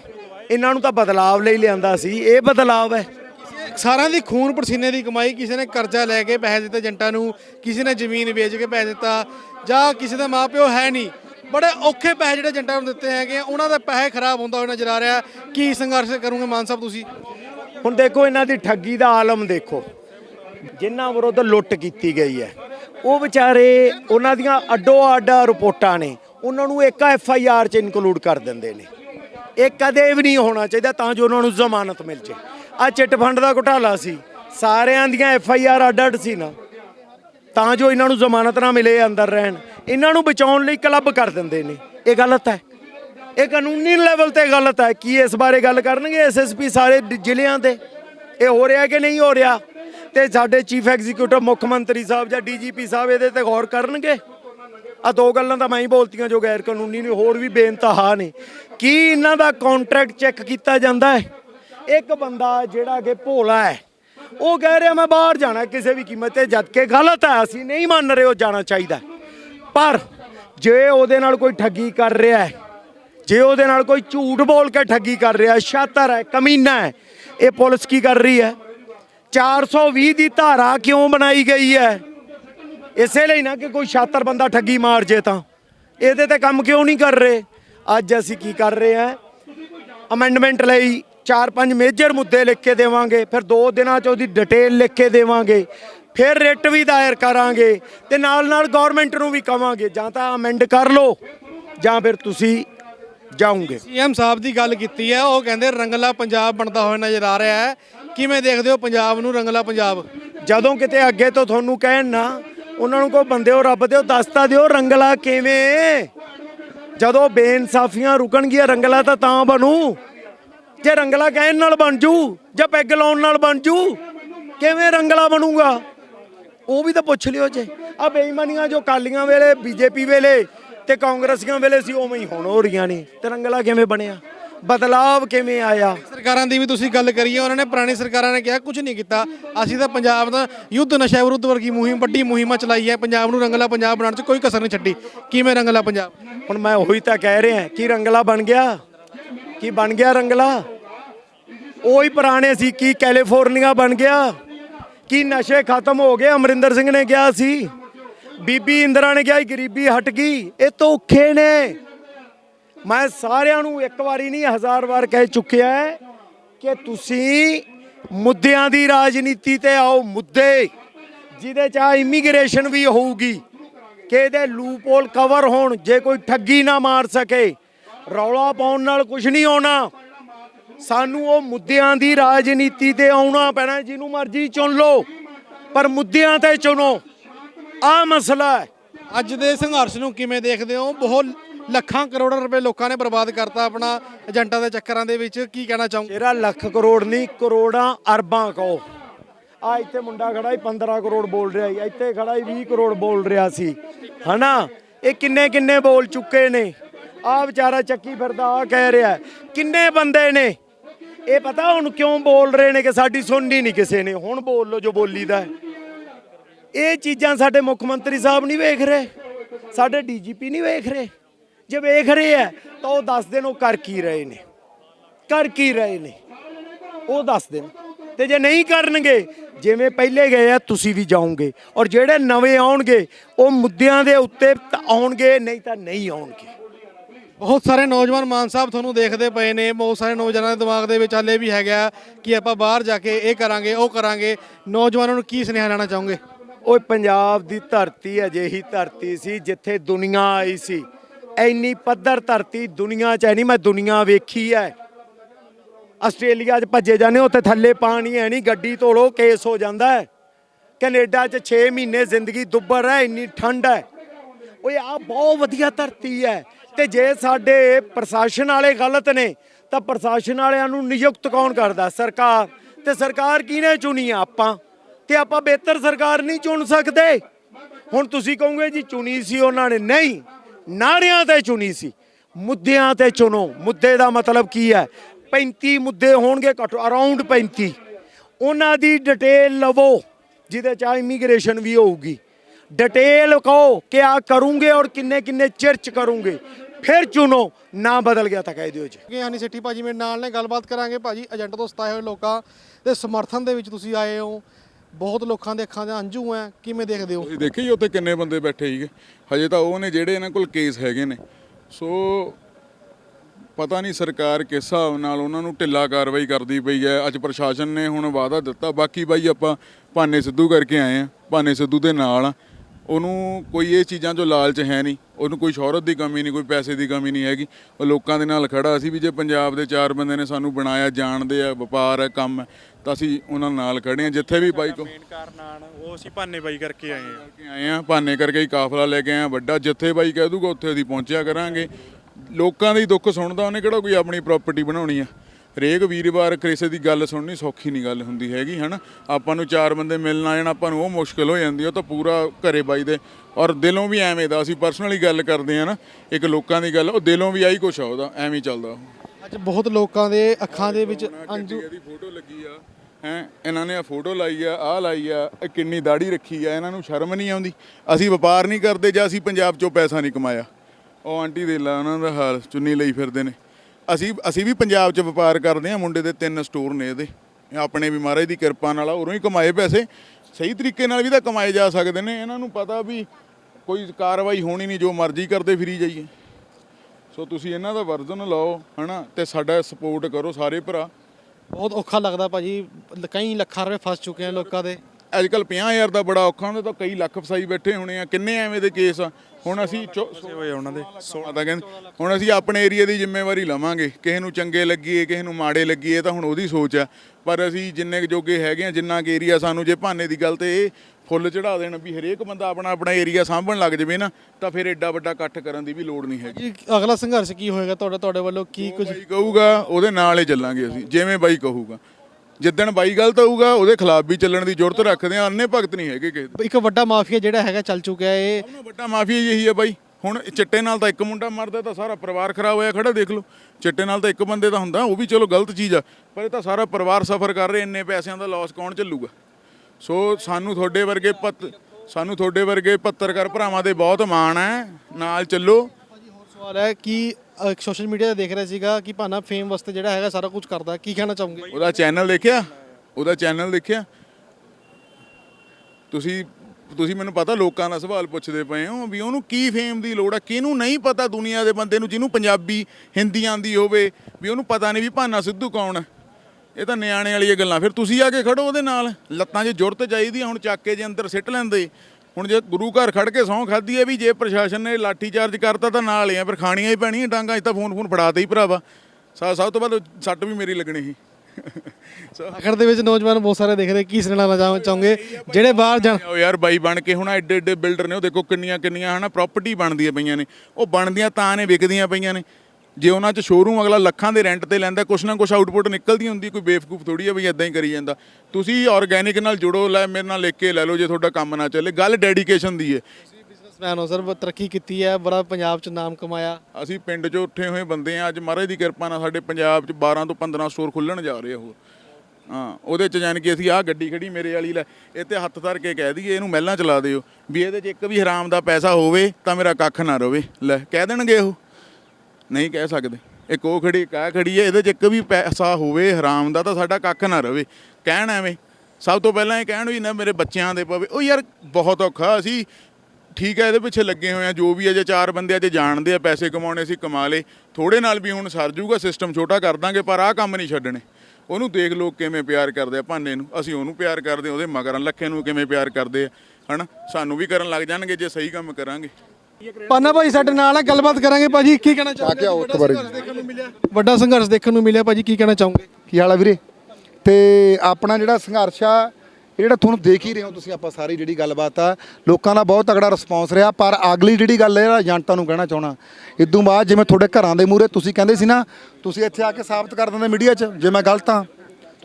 ਇਹਨਾਂ ਨੂੰ ਤਾਂ ਬਦਲਾਵ ਲਈ ਲਿਆਂਦਾ ਸੀ ਇਹ ਬਦਲਾਵ ਹੈ। ਸਾਰਿਆਂ ਦੀ ਖੂਨ ਪਸੀਨੇ ਦੀ ਕਮਾਈ ਕਿਸੇ ਨੇ ਕਰਜ਼ਾ ਲੈ ਕੇ ਪੈਸੇ ਦਿੱਤੇ ਏਜੰਟਾਂ ਨੂੰ ਕਿਸੇ ਨੇ ਜ਼ਮੀਨ ਵੇਚ ਕੇ ਪੈਸੇ ਦਿੱਤਾ ਜਾਂ ਕਿਸੇ ਦਾ ਮਾਪਿਓ ਹੈ ਨਹੀਂ। ਬੜੇ ਔਖੇ ਪੈਸੇ ਜਿਹੜੇ ਏਜੰਟਾਂ ਨੂੰ ਦਿੱਤੇ ਹੈਗੇ ਉਹਨਾਂ ਦਾ ਪੈਸੇ ਖਰਾਬ ਹੁੰਦਾ ਹੋਇਆ ਨਜ਼ਰ ਆ ਰਿਹਾ। ਕੀ ਸੰਘਰਸ਼ ਕਰੋਗੇ ਮਾਨ ਸਾਹਿਬ ਤੁਸੀਂ? ਹੁਣ ਦੇਖੋ ਇਹਨਾਂ ਦੀ ਠੱਗੀ ਦਾ ਆਲਮ ਦੇਖੋ। ਜਿਨ੍ਹਾਂ ਵਿਰੁੱਧ ਲੁੱਟ ਕੀਤੀ ਗਈ ਹੈ। ਉਹ ਵਿਚਾਰੇ ਉਹਨਾਂ ਦੀਆਂ ਅੱਡੋ ਅੱਡ ਰਿਪੋਰਟਾਂ ਨੇ। ਉਹਨਾਂ ਨੂੰ ਇੱਕ ਐਫ ਆਈ ਆਰ 'ਚ ਇਨਕਲੂਡ ਕਰ ਦਿੰਦੇ ਨੇ। ਇਹ ਕਦੇ ਵੀ ਨਹੀਂ ਹੋਣਾ ਚਾਹੀਦਾ ਤਾਂ ਜੋ ਉਹਨਾਂ ਨੂੰ ਜ਼ਮਾਨਤ ਮਿਲ ਜੇ। ਆ ਚਿੱਟ ਫੰਡ ਦਾ ਘੁਟਾਲਾ ਸੀ। ਸਾਰਿਆਂ ਦੀਆਂ ਐਫ ਆਈ ਆਰ ਅੱਡ ਅੱਡ ਸੀ ਨਾ। ਤਾਂ ਜੋ ਇਹਨਾਂ ਨੂੰ ਜ਼ਮਾਨਤ ਨਾ ਮਿਲੇ ਅੰਦਰ ਰਹਿਣ। ਇਹਨਾਂ ਨੂੰ ਬਚਾਉਣ ਲਈ ਕਲੱਬ ਕਰ ਦਿੰਦੇ ਨੇ। ਇਹ ਗਲਤ ਹੈ। ਇਹ ਕਾਨੂੰਨੀ ਲੈਵਲ ਤੇ ਗਲਤ ਹੈ। ਕੀ ਇਸ ਬਾਰੇ ਗੱਲ ਕਰਨਗੇ? ਐਸਐਸਪੀ ਸਾਰੇ ਜ਼ਿਲ੍ਹਿਆਂ ਤੇ ਇਹ ਹੋ ਰਿਹਾ ਕਿ ਨਹੀਂ ਹੋ ਰਿਹਾ? ਤੇ ਸਾਡੇ ਚੀਫ ਐਗਜ਼ੀਕਿਊਟਿਵ ਮੁੱਖ ਮੰਤਰੀ ਸਾਹਿਬ ਜਾਂ ਡੀਜੀਪੀ ਸਾਹਿਬ ਇਹਦੇ ਤੇ ਗੌਰ ਕਰਨਗੇ। ਆ ਦੋ ਗੱਲਾਂ ਤਾਂ ਮੈਂ ਹੀ ਬੋਲਤੀਆਂ ਜੋ ਗੈਰ ਕਾਨੂੰਨੀ ਨੇ, ਹੋਰ ਵੀ ਬੇਨਤਹਾ ਨੇ। ਕੀ ਇਹਨਾਂ ਦਾ ਕੰਟਰੈਕਟ ਚੈੱਕ ਕੀਤਾ ਜਾਂਦਾ ਹੈ? ਇੱਕ ਬੰਦਾ ਜਿਹੜਾ ਕਿ ਭੋਲਾ ਹੈ, ਉਹ ਕਹਿ ਰਿਹਾ ਮੈਂ ਬਾਹਰ ਜਾਣਾ, ਕਿਸੇ ਵੀ ਕੀਮਤ ਤੇ ਜਦ ਕਿ ਗਲਤ ਹੈ, ਅਸੀਂ ਨਹੀਂ ਮੰਨ ਰਹੇ ਉਹ ਜਾਣਾ ਚਾਹੀਦਾ। ਪਰ ਜੇ ਉਹਦੇ ਨਾਲ ਕੋਈ ਠੱਗੀ ਕਰ ਰਿਹਾ ਹੈ, ਜੇ ਉਹਦੇ ਨਾਲ ਕੋਈ ਝੂਠ ਬੋਲ ਕੇ ਠੱਗੀ ਕਰ ਰਿਹਾ ਹੈ, ਸ਼ਾਤਰ ਹੈ, ਕਮੀਨਾ ਹੈ, ਇਹ ਪੁਲਿਸ ਕੀ ਕਰ ਰਹੀ ਹੈ? 420 ਦੀ ਧਾਰਾ ਕਿਉਂ ਬਣਾਈ ਗਈ ਹੈ? ਇਸੇ ਲਈ ਨਾ ਕਿ ਕੋਈ ਸ਼ਾਤਰ ਬੰਦਾ ਠੱਗੀ ਮਾਰ ਜੇ ਤਾਂ। ਇਹਦੇ ਤੇ ਕੰਮ ਕਿਉਂ ਨਹੀਂ ਕਰ ਰਹੇ? ਅੱਜ ਅਸੀਂ ਕੀ ਕਰ ਰਹੇ ਹਾਂ? ਅਮੈਂਡਮੈਂਟ ਲਈ ਚਾਰ ਪੰਜ ਮੇਜਰ ਮੁੱਦੇ ਲਿਖ ਕੇ ਦੇਵਾਂਗੇ, ਫਿਰ ਦੋ ਦਿਨਾਂ 'ਚ ਉਹਦੀ ਡਿਟੇਲ ਲਿਖ ਕੇ ਦੇਵਾਂਗੇ, ਫਿਰ ਰਿਟ ਵੀ ਦਾਇਰ ਕਰਾਂਗੇ ਤੇ ਨਾਲ ਨਾਲ ਗਵਰਨਮੈਂਟ ਨੂੰ ਵੀ ਕਵਾਂਗੇ, ਜਾਂ ਤਾਂ ਅਮੈਂਡ ਕਰ ਲਓ, ਜਾਂ ਫਿਰ ਤੁਸੀਂ ਜਾਓਗੇ। ਸੀਐਮ ਸਾਹਿਬ ਦੀ ਗੱਲ ਕੀਤੀ ਹੈ, ਉਹ ਕਹਿੰਦੇ ਰੰਗਲਾ ਪੰਜਾਬ ਬਣਦਾ ਹੋਇਆ ਨਜ਼ਰ ਆ ਰਿਹਾ ਹੈ। ਕਿਵੇਂ ਦੇਖਦੇ ਹੋ ਪੰਜਾਬ ਨੂੰ ਰੰਗਲਾ ਪੰਜਾਬ? ਜਦੋਂ ਕਿਤੇ ਅੱਗੇ ਤੋਂ ਤੁਹਾਨੂੰ ਕਹਿਣ ਨਾ, ਉਹਨਾਂ ਨੂੰ ਕੋ ਬੰਦਿਓ ਰੱਬ ਦਿਓ ਦੱਸਤਾ ਦਿਓ ਰੰਗਲਾ ਕਿਵੇਂ? ਜਦੋਂ ਬੇਇਨਸਾਫੀਆਂ ਰੁਕਣਗੀਆਂ ਰੰਗਲਾ ਤਾਂ ਤਾਂ ਬਣੂ। ਜੇ ਰੰਗਲਾ ਕਹਿਣ ਨਾਲ ਬਣ ਜੂ, ਜਾਂ ਪੈਗ ਲਾਉਣ ਨਾਲ ਬਣ ਜੂ, ਕਿਵੇਂ ਰੰਗਲਾ ਬਣੂਗਾ? ਉਹ ਵੀ ਤਾਂ ਪੁੱਛ ਲਿਓ ਜੇ। ਆ ਬੇਈਮਾਨੀਆਂ ਜੋ ਕਾਲੀਆਂ ਵੇਲੇ, ਬੀਜੇਪੀ ਵੇਲੇ ਤੇ ਕਾਂਗਰਸੀਆਂ ਵੇਲੇ ਸੀ, ਉਵੇਂ ਹੀ ਹੁਣ ਹੋ ਰਹੀਆਂ ਨੇ। ਤੇ ਰੰਗਲਾ ਕਿਵੇਂ ਬਣਿਆ? ਬਦਲਾਵ ਕਿਵੇਂ ਆਇਆ? ਸਰਕਾਰਾਂ ਦੀ ਵੀ ਤੁਸੀਂ ਗੱਲ ਕਰੀਏ ਉਹਨਾਂ ਨੇ ਪੁਰਾਣੀ ਸਰਕਾਰਾਂ ਨੇ ਕਿਹਾ ਕੁਝ ਨਹੀਂ ਕੀਤਾ। ਅਸੀਂ ਤਾਂ ਪੰਜਾਬ ਦਾ ਯੁੱਧ ਨਸ਼ਾ ਵਿਰੁੱਧ ਵਰਗੀ ਮੁਹਿੰਮ ਵੱਡੀ ਮੁਹਿੰਮਾਂ ਚਲਾਈ ਹੈ ਪੰਜਾਬ ਨੂੰ ਰੰਗਲਾ ਪੰਜਾਬ ਬਣਾਉਣ 'ਚ ਕੋਈ ਕਸਰ ਨਹੀਂ ਛੱਡੀ। ਕਿਵੇਂ ਰੰਗਲਾ ਪੰਜਾਬ? ਹੁਣ ਮੈਂ ਉਹੀ ਤਾਂ ਕਹਿ ਰਿਹਾ ਕਿ ਰੰਗਲਾ ਬਣ ਗਿਆ? ਕੀ ਬਣ ਗਿਆ ਰੰਗਲਾ? ਉਹੀ ਪੁਰਾਣੇ ਸੀ ਕੀ ਕੈਲੀਫੋਰਨੀਆ ਬਣ ਗਿਆ? ਕੀ ਨਸ਼ੇ ਖਤਮ ਹੋ ਗਏ? ਅਮਰਿੰਦਰ ਸਿੰਘ ਨੇ ਕਿਹਾ ਸੀ ਬੀਬੀ ਇੰਦਰਾ ਨੇ ਕਿਹਾ ਗਰੀਬੀ ਹਟ ਗਈ। ਇਹ ਧੋਖੇ ਨੇ। ਮੈਂ ਸਾਰਿਆਂ ਨੂੰ ਇੱਕ ਵਾਰੀ ਨਹੀਂ, ਹਜ਼ਾਰ ਵਾਰ ਕਹਿ ਚੁੱਕਿਆ ਹੈ ਕਿ ਤੁਸੀਂ ਮੁੱਦਿਆਂ ਦੀ ਰਾਜਨੀਤੀ ਤੇ ਆਓ, ਮੁੱਦੇ ਜਿਹਦੇ ਚ ਇਮੀਗ੍ਰੇਸ਼ਨ ਵੀ ਹੋਊਗੀ, ਕਿ ਇਹਦੇ ਲੂਪੋਲ ਕਵਰ ਹੋਣ, ਜੇ ਕੋਈ ਠੱਗੀ ਨਾ ਮਾਰ ਸਕੇ। ਰੌਲਾ ਪਾਉਣ ਨਾਲ ਕੁਝ ਨਹੀਂ ਹੋਣਾ ਸਾਨੂੰ ਉਹ ਮੁੱਦਿਆਂ ਦੀ ਰਾਜਨੀਤੀ ਤੇ ਆਉਣਾ ਪੈਣਾ, ਜਿਹਨੂੰ ਮਰਜ਼ੀ ਚੁਣ ਲਓ, ਪਰ ਮੁੱਦਿਆਂ ਤੇ ਚੁਣੋ। ਆ ਮਸਲਾ ਹੈ। ਅੱਜ ਦੇ ਸੰਘਰਸ਼ ਨੂੰ ਕਿਵੇਂ ਦੇਖਦੇ ਹੋ? ਬਹੁਤ ਲੱਖਾਂ ਕਰੋੜਾਂ ਰੁਪਏ ਲੋਕਾਂ ਨੇ ਬਰਬਾਦ ਕਰਤਾ ਆਪਣਾ ਏਜੰਟਾਂ ਦੇ ਚੱਕਰਾਂ ਦੇ ਵਿੱਚ। ਕੀ ਕਹਿਣਾ ਚਾਹੋਗੇ? ਤੇਰਾ ਲੱਖ ਕਰੋੜ ਨਹੀਂ, ਕਰੋੜਾਂ ਅਰਬਾਂ ਕਹੋ। ਆ ਇੱਥੇ ਮੁੰਡਾ ਖੜਾ ਹੀ 15 ਕਰੋੜ ਬੋਲ ਰਿਹਾ ਸੀ, ਇੱਥੇ ਖੜਾ ਹੀ 20 ਕਰੋੜ ਬੋਲ ਰਿਹਾ ਸੀ। ਹਨਾ? ਇਹ ਕਿੰਨੇ ਕਿੰਨੇ ਬੋਲ ਚੁੱਕੇ ਨੇ? ਆ ਵਿਚਾਰਾ ਚੱਕੀ ਫਿਰਦਾ, ਆ ਕਹਿ ਰਿਹਾ, ਕਿੰਨੇ ਬੰਦੇ ਨੇ? ਇਹ ਪਤਾ ਹੁਣ ਕਿਉਂ ਬੋਲ ਰਹੇ ਨੇ ਕਿ ਸਾਡੀ ਸੁਣਨੀ ਨਹੀਂ ਕਿਸੇ ਨੇ? ਹੁਣ ਬੋਲ ਲੋ ਜੋ ਬੋਲੀਦਾ ਹੈ। ਇਹ ਚੀਜ਼ਾਂ ਸਾਡੇ ਮੁੱਖ ਮੰਤਰੀ ਸਾਹਿਬ ਨਹੀਂ ਵੇਖ ਰਹੇ, ਸਾਡੇ ਡੀਜੀਪੀ ਨਹੀਂ ਵੇਖ ਰਹੇ। ਜੇ ਵੇਖ ਰਹੇ ਆ ਤਾਂ ਉਹ ਦੱਸ ਦੇਣ ਉਹ ਕਰ ਕੀ ਰਹੇ ਨੇ। ਕਰ ਕੀ ਰਹੇ ਨੇ। ਉਹ ਦੱਸ ਦੇਣ। ਤੇ ਜੇ ਨਹੀਂ ਕਰਨਗੇ ਜਿਵੇਂ ਪਹਿਲੇ ਗਏ ਆ ਤੁਸੀਂ ਵੀ ਜਾਓਗੇ। ਔਰ ਜਿਹੜੇ ਨਵੇਂ ਆਉਣਗੇ ਉਹ ਮੁੱਦਿਆਂ ਦੇ ਉੱਤੇ ਆਉਣਗੇ ਨਹੀਂ ਤਾਂ ਨਹੀਂ ਆਉਣਗੇ। ਬਹੁਤ ਸਾਰੇ ਨੌਜਵਾਨ ਮਾਨ ਸਾਹਿਬ ਤੁਹਾਨੂੰ ਦੇਖਦੇ ਪਏ ਨੇ। ਬਹੁਤ ਸਾਰੇ ਨੌਜਵਾਨਾਂ ਦੇ ਦਿਮਾਗ ਦੇ ਵਿੱਚ ਹਾਲੇ ਵੀ ਹੈਗਾ ਕਿ ਆਪਾਂ ਬਾਹਰ ਜਾ ਕੇ ਇਹ ਕਰਾਂਗੇ ਉਹ ਕਰਾਂਗੇ। ਨੌਜਵਾਨਾਂ ਨੂੰ ਕੀ ਸੁਨੇਹਾ ਲੈਣਾ ਚਾਹੋਗੇ? ਓਏ ਪੰਜਾਬ ਦੀ ਧਰਤੀ ਅਜਿਹੀ ਧਰਤੀ ਸੀ ਜਿੱਥੇ ਦੁਨੀਆ ਆਈ ਸੀ। ਐਨੀ ਪੱਧਰ ਧਰਤੀ ਦੁਨੀਆ 'ਚ ਹੈ ਨਹੀਂ, ਮੈਂ ਦੁਨੀਆ ਵੇਖੀ ਹੈ। ਆਸਟ੍ਰੇਲੀਆ 'ਚ ਭੱਜੇ ਜਾਂਦੇ ਉੱਥੇ ਥੱਲੇ ਪਾਣੀ ਹੈ ਨਹੀਂ, ਗੱਡੀ ਤੋੜੋ, ਕੇਸ ਹੋ ਜਾਂਦਾ ਹੈ। ਕੈਨੇਡਾ 'ਚ 6 ਮਹੀਨੇ ਜ਼ਿੰਦਗੀ ਦੁੱਬਰ ਹੈ, ਇੰਨੀ ਠੰਡ ਹੈ। ਓਏ ਆ ਬਹੁਤ ਵਧੀਆ ਧਰਤੀ ਹੈ। ਤੇ ਜੇ ਸਾਡੇ ਪ੍ਰਸ਼ਾਸਨ ਵਾਲੇ ਗਲਤ ਨੇ, ਤਾਂ ਪ੍ਰਸ਼ਾਸਨ ਵਾਲਿਆਂ ਨੂੰ ਨਿਯੁਕਤ ਕੌਣ ਕਰਦਾ? ਸਰਕਾਰ। ਤੇ ਸਰਕਾਰ ਕਿਹਨੇ ਚੁਣੀ ਆ ਆਪਾਂ? ਤੇ ਆਪਾਂ ਬਿਹਤਰ ਸਰਕਾਰ ਨਹੀਂ ਚੁਣ ਸਕਦੇ। ਹੁਣ ਤੁਸੀਂ ਕਹੋਗੇ ਜੀ, ਚੁਣੀ ਸੀ ਉਹਨਾਂ ਨੇ, ਨਹੀਂ। ਨਾਰਿਆਂ ਤੇ ਚੁਣੀ ਸੀ, ਮੁੱਦਿਆਂ ਤੇ ਚੁਣੋ। ਮੁੱਦੇ ਦਾ ਮਤਲਬ ਕੀ ਹੈ? 35 ਮੁੱਦੇ ਹੋਣਗੇ ਘੱਟੋ ਅਰਾਊਂਡ 35 ਉਹਨਾਂ ਦੀ ਡਿਟੇਲ ਲਵੋ, ਜਿਹਦੇ ਚ ਇਮੀਗ੍ਰੇਸ਼ਨ ਵੀ ਹੋਊਗੀ। ਡਿਟੇਲ ਕਹੋ ਕਿ ਆ ਕਰੂੰਗੇ ਔਰ ਕਿੰਨੇ ਕਿੰਨੇ ਚਿਰ ਕਰੂੰਗੇ। ਫਿਰ ਚੁਣੋ, ਨਾ ਬਦਲ ਗਿਆ ਤਾਂ ਕਹਿ ਦਿਓ ਜੀ। ਕਿ ਹਨੀ ਸੇਠੀ ਭਾਜੀ ਮੇਰੇ ਨਾਲ ਨੇ, ਗੱਲਬਾਤ ਕਰਾਂਗੇ ਭਾਜੀ। ਏਜੰਟ ਤੋਂ ਸਤਾਏ ਹੋਏ ਲੋਕਾਂ ਦੇ ਸਮਰਥਨ ਦੇ ਵਿੱਚ ਤੁਸੀਂ ਆਏ ਹੋ। ਬਹੁਤ ਲੋਕਾਂ ਦੇ ਅੱਖਾਂ ਦੇ ਅੰਜੂ ਹੈ ਕਿਵੇਂ ਦੇਖਦੇ ਹੋ? ਤੁਸੀਂ ਦੇਖੀ ਉੱਥੇ ਕਿੰਨੇ ਬੰਦੇ ਬੈਠੇ ਸੀਗੇ। ਹਜੇ ਤਾਂ ਉਹ ਨੇ ਜਿਹੜੇ ਇਹਨਾਂ ਕੋਲ ਕੇਸ ਹੈਗੇ ਨੇ। ਸੋ, ਪਤਾ ਨਹੀਂ ਸਰਕਾਰ ਕਿਸ ਹਿਸਾਬ ਨਾਲ ਉਹਨਾਂ ਨੂੰ ਢਿੱਲਾ ਕਾਰਵਾਈ ਕਰਦੀ ਪਈ ਹੈ ਅੱਜ ਪ੍ਰਸ਼ਾਸਨ ਨੇ ਹੁਣ ਵਾਅਦਾ ਦਿੱਤਾ। ਬਾਕੀ ਬਾਈ ਆਪਾਂ ਭਾਨੇ ਸਿੱਧੂ ਕਰਕੇ ਆਏ ਆ। ਭਾਨੇ ਸਿੱਧੂ ਦੇ ਨਾਲ ਆ। ਉਹਨੂੰ ਕੋਈ ਇਹ ਚੀਜ਼ਾਂ 'ਚੋਂ ਲਾਲਚ ਹੈ ਨਹੀਂ ਉਹਨੂੰ ਕੋਈ ਸ਼ੌਹਰਤ ਦੀ ਕਮੀ ਨਹੀਂ ਕੋਈ ਪੈਸੇ ਦੀ ਕਮੀ ਨਹੀਂ ਹੈਗੀ। ਉਹ ਲੋਕਾਂ ਦੇ ਨਾਲ ਖੜਾ ਸੀ ਵੀ ਜੇ ਪੰਜਾਬ ਦੇ ਚਾਰ ਬੰਦੇ ਨੇ ਸਾਨੂੰ ਬਣਾਇਆ ਜਾਣਦੇ ਆ ਵਪਾਰ ਹੈ ਕੰਮ ਹੈ ਤਾਂ ਅਸੀਂ ਉਹਨਾਂ ਨਾਲ ਖੜੇ ਆ ਜਿੱਥੇ ਵੀ ਬਾਈ ਕੋ ਮੇਨ ਕਾਰਨ ਆਣ ਉਹ ਅਸੀਂ ਭਾਨੇ ਬਾਈ ਕਰਕੇ ਆਏ ਆ ਕਰਕੇ ਆਏ ਆ ਭਾਨੇ ਕਰਕੇ ਹੀ ਕਾਫਲਾ ਲੈ ਕੇ ਆਏ ਆ ਵੱਡਾ ਜਿੱਥੇ ਬਾਈ ਕਹਿ ਦੂਗਾ ਉੱਥੇ ਅਸੀਂ ਪਹੁੰਚਿਆ ਕਰਾਂਗੇ। ਲੋਕਾਂ ਦੀ ਦੁੱਖ ਸੁਣਦਾ ਉਹਨੇ ਕਿਹੜਾ ਕੋਈ ਆਪਣੀ ਪ੍ਰਾਪਰਟੀ ਬਣਾਉਣੀ ਆ? ਹਰੇਕ ਵੀਰਵਾਰ ਕਿਸੇ ਦੀ ਗੱਲ ਸੁਣਨੀ ਸੌਖੀ ਨਹੀਂ ਗੱਲ ਹੁੰਦੀ ਹੈਗੀ ਹਨਾ? ਆਪਾਂ ਨੂੰ ਚਾਰ ਬੰਦੇ ਮਿਲਣ ਆ ਜਾਣ ਆਪਾਂ ਨੂੰ ਉਹ ਮੁਸ਼ਕਲ ਹੋ ਜਾਂਦੀ ਉਹ ਤਾਂ ਪੂਰਾ ਘਰੇ ਬਾਈ ਦੇ। ਔਰ ਦਿਲੋਂ ਵੀ ਐਵੇਂ ਦਾ ਅਸੀਂ ਪਰਸਨਲੀ ਗੱਲ ਕਰਦੇ ਆ ਨਾ ਇੱਕ ਲੋਕਾਂ ਦੀ ਗੱਲ ਉਹ ਦਿਲੋਂ ਵੀ ਆਈ ਕੁਛ ਆ ਉਹਦਾ ਐਵੇਂ ਚੱਲਦਾ ਉਹ। ਅੱਜ ਬਹੁਤ ਲੋਕਾਂ ਦੇ ਅੱਖਾਂ ਦੇ ਵਿੱਚ ਅੰਜੂ ਇਹਦੀ ਫੋਟੋ ਲੱਗੀ ਆ ਹੈ? ਇਹਨਾਂ ਨੇ ਆ ਫੋਟੋ ਲਾਈ ਆ ਆ ਲਾਈ ਆ ਇਹ ਕਿੰਨੀ ਦਾੜੀ ਰੱਖੀ ਆ ਇਹਨਾਂ ਨੂੰ ਸ਼ਰਮ ਨਹੀਂ ਆਉਂਦੀ। ਅਸੀਂ ਵਪਾਰ ਨਹੀਂ ਕਰਦੇ ਜਾਂ ਅਸੀਂ ਪੰਜਾਬ ਚੋਂ ਪੈਸਾ ਨਹੀਂ ਕਮਾਇਆ। ਉਹ ਆਂਟੀ ਦੇ ਲਾ ਉਹਨਾਂ ਦਾ ਹਾਲ ਚੁੰਨੀ ਲਈ ਫਿਰਦੇ ਨੇ। ਅਸੀਂ ਅਸੀਂ ਵੀ ਪੰਜਾਬ 'ਚ ਵਪਾਰ ਕਰਦੇ ਆ ਮੁੰਡੇ ਦੇ ਤਿੰਨ ਸਟੋਰ ਨੇ ਇਹਦੇ। ਇਹ ਆਪਣੇ ਵੀ ਮਹਾਰਾਜ ਦੀ ਕਿਰਪਾ ਨਾਲ ਉਰੋਂ ਹੀ ਕਮਾਏ ਪੈਸੇ। ਸਹੀ ਤਰੀਕੇ ਨਾਲ ਵੀ ਤਾਂ ਕਮਾਏ ਜਾ ਸਕਦੇ ਨੇ। ਇਹਨਾਂ ਨੂੰ ਪਤਾ ਵੀ ਕੋਈ ਕਾਰਵਾਈ ਹੋਣੀ ਨਹੀਂ ਜੋ ਮਰਜ਼ੀ ਕਰਦੇ ਫਿਰੀ ਜਾਈਏ। ਸੋ ਤੁਸੀਂ ਇਹਨਾਂ ਦਾ ਵਰਜ਼ਨ ਲਓ ਹਨਾ ਤੇ ਸਾਡਾ ਸਪੋਰਟ ਕਰੋ ਸਾਰੇ ਭਰਾ। ਬਹੁਤ ਔਖਾ ਲੱਗਦਾ ਭਾਜੀ। ਕਈ ਲੱਖਾਂ ਰੁਪਏ ਫਸ ਚੁੱਕੇ ਆ ਲੋਕਾਂ ਦੇ। ਅੱਜ ਕੱਲ 50000 ਦਾ ਬੜਾ ਔਖਾ ਹੁੰਦਾ ਤਾਂ ਕਈ ਲੱਖ ਫਸਾਈ ਬੈਠੇ ਹੋਣੇ ਆ। ਕਿੰਨੇ ਐਵੇਂ ਦੇ ਕੇਸ ਆ? ਹੁਣ ਅਸੀਂ ਚੋ- ਹੋਏ ਉਹਨਾਂ ਦੇ। ਤਾਂ ਕਹਿੰਦੇ ਹੁਣ ਅਸੀਂ ਆਪਣੇ ਏਰੀਆ ਦੀ ਜ਼ਿੰਮੇਵਾਰੀ ਲਵਾਂਗੇ। ਕਿਸੇ ਨੂੰ ਚੰਗੇ ਲੱਗੀਏ ਕਿਸੇ ਨੂੰ ਮਾੜੇ ਲੱਗੀਏ ਤਾਂ ਹੁਣ ਉਹਦੀ ਸੋਚ ਆ। ਪਰ ਅਸੀਂ ਜਿੰਨੇ ਕੁ ਜੋਗੇ ਹੈਗੇ ਆ ਜਿੰਨਾ ਕਿ ਏਰੀਆ ਸਾਨੂੰ ਜੇ ਭਾਨੇ ਦੀ ਗੱਲ ਤੇ ਇਹ ਫੁੱਲ ਚੜਾ ਦੇਣ ਵੀ ਹਰੇਕ ਬੰਦਾ ਆਪਣਾ ਆਪਣਾ ਏਰੀਆ ਸਾਂਭਣ ਲੱਗ ਜਾਵੇ ਨਾ ਤਾਂ ਫਿਰ ਐਡਾ ਵੱਡਾ ਇਕੱਠ ਕਰਨ ਦੀ ਵੀ ਲੋੜ ਨਹੀਂ ਹੈਗੀ। ਜੀ ਅਗਲਾ ਸੰਘਰਸ਼ ਕੀ ਹੋਏਗਾ ਤੁਹਾਡੇ? ਤੁਹਾਡੇ ਵੱਲੋਂ ਕੀ ਕੁਝ ਬਾਈ ਕਹੂਗਾ ਉਹਦੇ ਨਾਲ ਹੀ ਚੱਲਾਂਗੇ ਅਸੀਂ ਜਿਵੇਂ ਬਾਈ ਕਹੂਗਾ। ਜਿੱਦਣ ਬਾਈ ਗਲਤ ਹੋਊਗਾ ਉਹਦੇ ਖਿਲਾਫ ਵੀ ਚੱਲਣ ਦੀ ਜ਼ਰੂਰਤ ਰੱਖਦੇ ਆ ਅੰਨੇ ਭਗਤ ਨਹੀਂ ਹੈਗੇ ਕਿਸੇ ਦੇ। ਇੱਕ ਵੱਡਾ ਮਾਫੀਆ ਜਿਹੜਾ ਹੈਗਾ ਚੱਲ ਚੁੱਕਿਆ ਇਹ ਸਭ ਵੱਡਾ ਮਾਫੀਆ ਇਹੀ ਹੈ ਬਾਈ। ਹੁਣ ਚਿੱਟੇ ਨਾਲ ਤਾਂ ਇੱਕ ਮੁੰਡਾ ਮਰਦਾ ਤਾਂ ਸਾਰਾ ਪਰਿਵਾਰ ਖਰਾਬ ਹੋਇਆ ਖੜਾ ਦੇਖ ਲਓ। ਚਿੱਟੇ ਨਾਲ ਤਾਂ ਇੱਕ ਬੰਦੇ ਦਾ ਹੁੰਦਾ ਉਹ ਵੀ ਚਲੋ ਗਲਤ ਚੀਜ਼ ਆ। ਪਰ ਇਹ ਤਾਂ ਸਾਰਾ ਪਰਿਵਾਰ ਸਫਰ ਕਰ ਰਿਹਾ ਇੰਨੇ ਪੈਸਿਆਂ ਦਾ ਲਾਸ ਕੌਣ ਝੱਲੂਗਾ ਸੋ ਸਾਨੂੰ ਤੁਹਾਡੇ ਵਰਗੇ ਪੱਤ ਸਾਨੂੰ ਤੁਹਾਡੇ ਵਰਗੇ ਪੱਤਰਕਾਰ ਭਰਾਵਾਂ ਦੇ ਬਹੁਤ ਮਾਣ ਹੈ। ਨਾਲ ਚੱਲੋ। ਹੋਰ ਸਵਾਲ ਹੈ ਕਿ ਸੋਸ਼ਲ ਮੀਡੀਆ ਤੇ ਦੇਖ ਰਿਹਾ ਸੀਗਾ ਕਿ ਭਾਨਾ ਫੇਮ ਵਾਸਤੇ ਜਿਹੜਾ ਹੈਗਾ ਸਾਰਾ ਕੁਝ ਕਰਦਾ ਕੀ ਕਹਿਣਾ ਚਾਹੋਗੇ? ਉਹਦਾ ਚੈਨਲ ਦੇਖਿਆ? ਉਹਦਾ ਚੈਨਲ ਦੇਖਿਆ? ਤੁਸੀਂ ਤੁਸੀਂ ਮੈਨੂੰ ਪਤਾ ਲੋਕਾਂ ਦਾ ਸਵਾਲ ਪੁੱਛਦੇ ਪਏ ਹੋ ਵੀ ਉਹਨੂੰ ਕੀ ਫੇਮ ਦੀ ਲੋੜ ਆ ਕਿਹਨੂੰ ਨਹੀਂ ਪਤਾ ਦੁਨੀਆ ਦੇ ਬੰਦੇ ਨੂੰ ਜਿਹਨੂੰ ਪੰਜਾਬੀ ਹਿੰਦੀ ਆਂਦੀ ਹੋਵੇ ਵੀ ਉਹਨੂੰ ਪਤਾ ਨਹੀਂ ਵੀ ਭਾਨਾ ਸਿੱਧੂ ਕੌਣ ਹੈ। ਇਹ ਤਾਂ ਨਿਆਣੇ ਵਾਲੀਆਂ ਗੱਲਾਂ। ਫਿਰ ਤੁਸੀਂ ਆ ਕੇ ਖੜੋ ਉਹਦੇ ਨਾਲ। ਲੱਤਾਂ 'ਚ ਜੁਰਤ ਚਾਹੀਦੀ ਆ, ਹੁਣ ਚੱਕ ਕੇ ਜੇ ਅੰਦਰ ਸਿੱਟ ਲੈਂਦੇ। ਹੁਣ ਜੇ ਗੁਰੂ ਘਰ ਖੜ ਕੇ ਸਹੁੰ ਖਾਦੀ ਹੈ ਵੀ ਜੇ ਪ੍ਰਸ਼ਾਸਨ ਨੇ ਲਾਠੀ ਚਾਰਜ ਕਰਤਾ ਤਾਂ ਨਾਲ ਹੀ ਆ ਫਿਰ ਖਾਣੀਆਂ ਹੀ ਪੈਣੀਆਂ ਡਾਂਗਾ 'ਚ ਤਾਂ ਫੋਨ ਫੋਨ ਫੜਾਤੇ ਹੀ ਭਰਾਵਾ। ਸਾ ਸਭ ਤੋਂ ਵੱਧ ਸੱਟ ਵੀ ਮੇਰੀ ਲੱਗਣੀ ਸੀ। ਸੋ ਆਖਰ ਦੇ ਵਿੱਚ ਨੌਜਵਾਨ ਬਹੁਤ ਸਾਰੇ ਦੇਖ ਰਹੇ ਕੀ ਸੁਣਾਉਣਾ ਚਾਹ- ਚਾਹੋਗੇ? ਜਿਹੜੇ ਬਾਹਰ ਜਾਣ ਉਹ ਯਾਰ ਬਾਈ ਬਣ ਕੇ ਹੁਣ ਐਡੇ ਐਡੇ ਬਿਲਡਰ ਨੇ ਉਹ ਦੇਖੋ ਕਿੰਨੀਆਂ ਕਿੰਨੀਆਂ ਹਨਾ ਪ੍ਰਾਪਰਟੀ ਬਣਦੀਆਂ ਪਈਆਂ ਨੇ। ਉਹ ਬਣਦੀਆਂ ਤਾਂ ਨੇ ਵਿਕਦੀਆਂ ਪਈਆਂ ਨੇ। ਜੇ ਉਹਨਾਂ 'ਚ ਸ਼ੋਰੂਮ ਅਗਲਾ ਲੱਖਾਂ ਦੇ ਰੈਂਟ ਤੇ ਲੈਂਦਾ ਕੁਛ ਨਾ ਕੁਛ ਆਊਟਪੁੱਟ ਨਿਕਲਦੀ ਹੁੰਦੀ ਕੋਈ ਬੇਵਕੂਫ ਥੋੜੀ ਆ ਵੀ ਇਦਾਂ ਹੀ ਕਰੀ ਜਾਂਦਾ। ਤੁਸੀਂ ਆਰਗੈਨਿਕ ਨਾਲ ਜੁੜੋ ਲੈ ਮੇਰੇ ਨਾਲ ਲਿਖ ਕੇ ਲੈ ਲਓ ਜੇ ਤੁਹਾਡਾ ਕੰਮ ਨਾ ਚੱਲੇ। ਗੱਲ ਡੈਡੀਕੇਸ਼ਨ ਦੀ ਹੈ ਬਿਜ਼ਨਸਮੈਨ ਹੋ ਸਰ ਤਰੱਕੀ ਕੀਤੀ ਹੈ ਬੜਾ ਪੰਜਾਬ 'ਚ ਨਾਮ ਕਮਾਇਆ। ਅਸੀਂ ਪਿੰਡ 'ਚੋਂ ਉੱਠੇ ਹੋਏ ਬੰਦੇ ਆ ਅੱਜ ਮਹਾਰਾਜ ਦੀ ਕਿਰਪਾ ਨਾਲ ਸਾਡੇ ਪੰਜਾਬ 'ਚ 12 ਤੋਂ 15 ਸਟੋਰ ਖੁੱਲਣ ਜਾ ਰਹੇ ਹੋਰ ਹਾਂ ਉਹਦੇ 'ਚ ਜਾਣ ਕੇ ਅਸੀਂ ਆਹ ਗੱਡੀ ਖੜੀ ਮੇਰੇ ਵਾਲੀ ਲੈ ਇਹ ਤੇ ਹੱਥ ਧਰ ਕੇ ਕਹਿ ਦਈਏ ਇਹਨੂੰ ਮਹਿਲਾਂ ਚਲਾ ਦਿਓ। ਵੀ ਇਹਦੇ 'ਚ ਇੱਕ ਵੀ ਹਰਾਮ ਦਾ ਪੈਸਾ ਹੋਵੇ ਤਾਂ ਮੇਰਾ ਕੱਖ ਨਾ ਰਵੇ। ਲੈ ਕਹਿ ਦੇਣਗੇ ਉਹ। ਨਹੀਂ ਕਹਿ ਸਕਦੇ। ਇੱਕ ਉਹ ਖੜੀ ਕਾ ਖੜੀ ਹੈ, ਇਹਦੇ 'ਚ ਇੱਕ ਵੀ ਪੈਸਾ ਹੋਵੇ, ਹਰਾਮ ਦਾ ਤਾਂ ਸਾਡਾ ਕੱਖ ਨਾ ਰਵੇ। ਕਹਿਣ ਐਵੇਂ। ਸਭ ਤੋਂ ਪਹਿਲਾਂ ਇਹ ਕਹਿਣ ਵੀ ਨਾ ਮੇਰੇ ਬੱਚਿਆਂ ਦੇ ਪਵੇ। ਉਹ ਯਾਰ ਬਹੁਤ ਔਖਾ, ਅਸੀਂ ਠੀਕ ਹੈ, ਇਹਦੇ ਪਿੱਛੇ ਲੱਗੇ ਹੋਏ ਆ ਜੋ ਵੀ ਅਜੇ ਚਾਰ ਬੰਦੇ ਅਜੇ ਜਾਣਦੇ ਆ, ਪੈਸੇ ਕਮਾਉਣੇ ਸੀ ਕਮਾ ਲੇ ਥੋੜੇ ਨਾਲ ਵੀ ਹੁਣ ਸਰ ਜੂਗਾ ਸਿਸਟਮ ਛੋਟਾ ਕਰ ਦਾਂਗੇ, ਪਰ ਆਹ ਕੰਮ ਨਹੀਂ ਛੱਡਣੇ। ਉਹਨੂੰ ਦੇਖ ਲੋਕ ਕਿਵੇਂ ਪਿਆਰ ਕਰਦੇ ਆ ਭਾਨੇ ਨੂੰ। ਅਸੀਂ ਉਹਨੂੰ ਪਿਆਰ ਕਰਦੇ, ਉਹਦੇ ਮਗਰਾਂ ਲੱਖੇ ਨੂੰ ਕਿਵੇਂ ਪਿਆਰ ਕਰਦੇ ਆ। ਹਨਾ? ਸਾਨੂੰ ਵੀ ਕਰਨ ਲੱਗ ਜਾਣਗੇ, ਜੇ ਸਹੀ ਕੰਮ ਕਰਾਂਗੇ। ਪਾਨਾ ਭਾਈ ਸਾਡੇ ਨਾਲ ਹੈ ਗੱਲਬਾਤ ਕਰਾਂਗੇ ਭਾਜੀ ਕੀ ਕਹਿਣਾ ਚਾਹੋਗੇ? ਆਓ ਇੱਕ ਵਾਰੀ। ਵੱਡਾ ਸੰਘਰਸ਼ ਦੇਖਣ ਨੂੰ ਮਿਲਿਆ। ਭਾਜੀ ਕੀ ਕਹਿਣਾ ਚਾਹੋਗੇ? ਕੀ ਹਾਲ ਆ ਵੀਰੇ? ਤੇ ਆਪਣਾ ਜਿਹੜਾ ਸੰਘਰਸ਼ ਆ ਇਹ ਜਿਹੜਾ ਤੁਹਾਨੂੰ ਦੇਖ ਹੀ ਰਹੇ ਹੋ ਤੁਸੀਂ ਆਪਾਂ ਸਾਰੀ ਜਿਹੜੀ ਗੱਲਬਾਤ ਆ ਲੋਕਾਂ ਦਾ ਬਹੁਤ ਤਗੜਾ ਰਿਸਪੌਂਸ ਰਿਹਾ ਪਰ ਅਗਲੀ ਜਿਹੜੀ ਗੱਲ ਹੈ ਏਜੰਟਾਂ ਨੂੰ ਕਹਿਣਾ ਚਾਹਣਾ ਇਦੋਂ ਬਾਅਦ ਜਿਵੇਂ ਤੁਹਾਡੇ ਘਰਾਂ ਦੇ ਮੂਹਰੇ ਤੁਸੀਂ ਕਹਿੰਦੇ ਸੀ ਨਾ ਤੁਸੀਂ ਇੱਥੇ ਆ ਕੇ ਸਾਬਤ ਕਰ ਦਿੰਦੇ ਮੀਡੀਆ 'ਚ ਜੇ ਮੈਂ ਗਲਤ ਹਾਂ।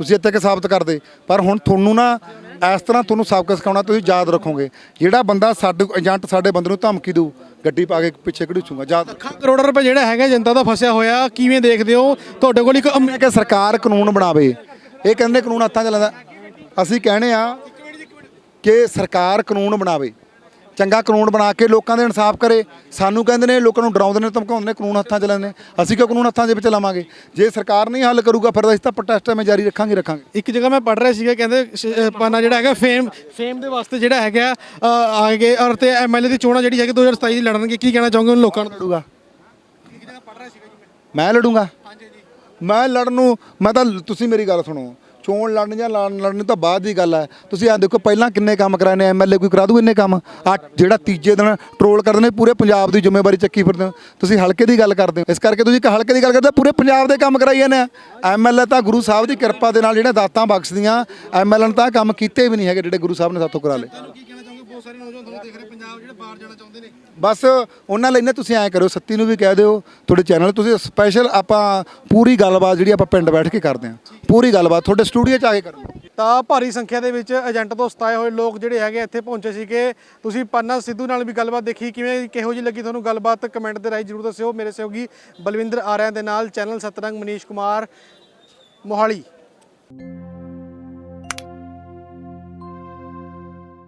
ਤੁਸੀਂ ਇੱਥੇ ਕੇ ਸਾਬਤ ਕਰਦੇ? ਪਰ ਹੁਣ ਤੁਹਾਨੂੰ ਨਾ ਇਸ ਤਰ੍ਹਾਂ ਤੁਹਾਨੂੰ ਸਬਕ ਸਿਖਾਉਣਾ ਤੁਸੀਂ ਯਾਦ ਰੱਖੋਗੇ। ਜਿਹੜਾ ਬੰਦਾ ਸਾਡੇ ਏਜੰਟ ਸਾਡੇ ਬੰਦੇ ਨੂੰ ਧਮਕੀ ਦੂ ਗੱਡੀ ਪਾ ਕੇ ਪਿੱਛੇ ਘੜੂਚੂਗਾ ਯਾਦ ਲੱਖਾਂ ਕਰੋੜ ਰੁਪਏ ਜਿਹੜਾ ਹੈਗਾ ਜਨਤਾ ਦਾ ਫਸਿਆ ਹੋਇਆ ਕਿਵੇਂ ਦੇਖਦੇ ਹੋ? ਤੁਹਾਡੇ ਕੋਲ ਇੱਕ ਕਿ ਸਰਕਾਰ ਕਾਨੂੰਨ ਬਣਾਵੇ। ਇਹ ਕਹਿੰਦੇ ਕਾਨੂੰਨ ਹੱਥਾਂ 'ਚ ਲੈਂਦਾ। ਅਸੀਂ ਕਹਿੰਦੇ ਆ ਕਿ ਸਰਕਾਰ ਕਾਨੂੰਨ ਬਣਾਵੇ। ਚੰਗਾ ਕਾਨੂੰਨ ਬਣਾ ਕੇ ਲੋਕਾਂ ਦੇ ਇਨਸਾਫ ਕਰੇ। ਸਾਨੂੰ ਕਹਿੰਦੇ ਨੇ ਲੋਕਾਂ ਨੂੰ ਡਰਾਉਂਦੇ ਨੇ ਧਮਕਾਉਂਦੇ ਨੇ ਕਾਨੂੰਨ ਹੱਥਾਂ 'ਚ ਲੈਂਦੇ ਨੇ। ਅਸੀਂ ਕਿਉਂ ਕਾਨੂੰਨ ਹੱਥਾਂ ਦੇ ਵਿੱਚ ਲਵਾਂਗੇ? ਜੇ ਸਰਕਾਰ ਨਹੀਂ ਹੱਲ ਕਰੂਗਾ ਫਿਰ ਅਸੀਂ ਤਾਂ ਪ੍ਰੋਟੈਸਟ ਮੈਂ ਜਾਰੀ ਰੱਖਾਂਗੇ ਰੱਖਾਂਗੇ। ਇੱਕ ਜਗ੍ਹਾ ਮੈਂ ਪੜ੍ਹ ਰਿਹਾ ਸੀਗਾ ਕਹਿੰਦੇ ਪਾਨਾ ਜਿਹੜਾ ਹੈਗਾ ਫੇਮ ਫੇਮ ਦੇ ਵਾਸਤੇ ਜਿਹੜਾ ਹੈਗਾ ਆਗੇ ਔਰ ਤੇ ਐਮਐਲਏ ਦੀ ਚੋਣਾਂ ਜਿਹੜੀ ਹੈਗੀ 2027 ਦੀ ਲੜਨਗੇ ਕੀ ਕਹਿਣਾ ਚਾਹੋਗੇ ਉਹਨਾਂ ਲੋਕਾਂ ਨੂੰ? ਲੜੂਗਾ। ਮੈਂ ਲੜੂੰਗਾ। ਮੈਂ ਲੜਨ ਨੂੰ ਮੈਂ ਤਾਂ ਤੁਸੀਂ ਮੇਰੀ ਗੱਲ ਸੁਣੋ। ਚੋਣ ਲੜਨ ਜਾਂ ਲੜਨ ਲੜਨ ਤੋਂ ਬਾਅਦ ਦੀ ਗੱਲ ਹੈ। ਤੁਸੀਂ ਆ ਦੇਖੋ ਪਹਿਲਾਂ ਕਿੰਨੇ ਕੰਮ ਕਰਾਏ ਨੇ ਐਮਐਲਏ ਕੋਈ ਕਰਾ ਦੂ ਇੰਨੇ ਕੰਮ? ਆ ਜਿਹੜਾ ਤੀਜੇ ਦਿਨ ਟਰੋਲ ਕਰਦੇ ਨੇ ਪੂਰੇ ਪੰਜਾਬ ਦੀ ਜ਼ਿੰਮੇਵਾਰੀ ਚੱਕੀ ਫਿਰਦੇ ਹੋ ਤੁਸੀਂ ਹਲਕੇ ਦੀ ਗੱਲ ਕਰਦੇ ਹੋ। ਇਸ ਕਰਕੇ ਤੁਸੀਂ ਇੱਕ ਹਲਕੇ ਦੀ ਗੱਲ ਕਰਦੇ ਹੋ, ਪੂਰੇ ਪੰਜਾਬ ਦੇ ਕੰਮ ਕਰਾਈ ਜਾਂਦੇ ਆ। ਐਮਐਲਏ ਤਾਂ ਗੁਰੂ ਸਾਹਿਬ ਦੀ ਕਿਰਪਾ ਦੇ ਨਾਲ ਜਿਹੜੇ ਦਾਤਾਂ ਬਖਸ਼ਦੀਆਂ ਐਮਐਲਏ ਨੇ ਤਾਂ ਕੰਮ ਕੀਤੇ ਵੀ ਨਹੀਂ ਹੈਗੇ ਜਿਹੜੇ ਗੁਰੂ ਸਾਹਿਬ ਨੇ ਸਾਥੋਂ ਕਰਾ ਲਏ। ਬਹੁਤ ਸਾਰੇ ਨੌਜਵਾਨ ਤੁਹਾਨੂੰ ਦੇਖ ਰਹੇ ਪੰਜਾਬ ਜਿਹੜੇ ਬਾਹਰ ਜਾਣਾ ਚਾਹੁੰਦੇ ਨੇ। ਬਸ ਉਹਨਾਂ ਲਈ ਨਾ ਤੁਸੀਂ ਐਂ ਕਰੋ ਸੱਤੀ ਨੂੰ ਵੀ ਕਹਿ ਦਿਓ ਤੁਹਾਡੇ ਚੈਨਲ ਤੁਸੀਂ ਸਪੈਸ਼ਲ ਆਪਾਂ ਪੂਰੀ ਗੱਲਬਾਤ ਜਿਹੜੀ ਆਪਾਂ ਪਿੰਡ ਬੈਠ ਕੇ ਕਰਦੇ ਹਾਂ। ਪੂਰੀ ਗੱਲਬਾਤ ਤੁਹਾਡੇ ਸਟੂਡੀਓ 'ਚ ਆ ਕੇ ਕਰਨੀ ਤਾਂ ਭਾਰੀ ਸੰਖਿਆ ਦੇ ਵਿੱਚ ਏਜੰਟ ਤੋਂ ਸਤਾਏ ਹੋਏ ਲੋਕ ਜਿਹੜੇ ਹੈਗੇ ਇੱਥੇ ਪਹੁੰਚੇ ਸੀਗੇ। ਤੁਸੀਂ ਪੰਨਾ ਸਿੱਧੂ ਨਾਲ ਵੀ ਗੱਲਬਾਤ ਦੇਖੀ ਕਿਵੇਂ ਕਿਹੋ ਜਿਹੀ ਲੱਗੀ ਤੁਹਾਨੂੰ ਗੱਲਬਾਤ ਕਮੈਂਟ ਦੇ ਰਾਹੀਂ ਜਰੂਰ ਦੱਸਿਓ। ਮੇਰੇ ਸਹਿਯੋਗੀ ਬਲਵਿੰਦਰ ਆਰਿਆਂ ਦੇ ਨਾਲ ਚੈਨਲ ਸਤਰੰਗ ਮਨੀਸ਼ ਕੁਮਾਰ ਮੋਹਾਲੀ।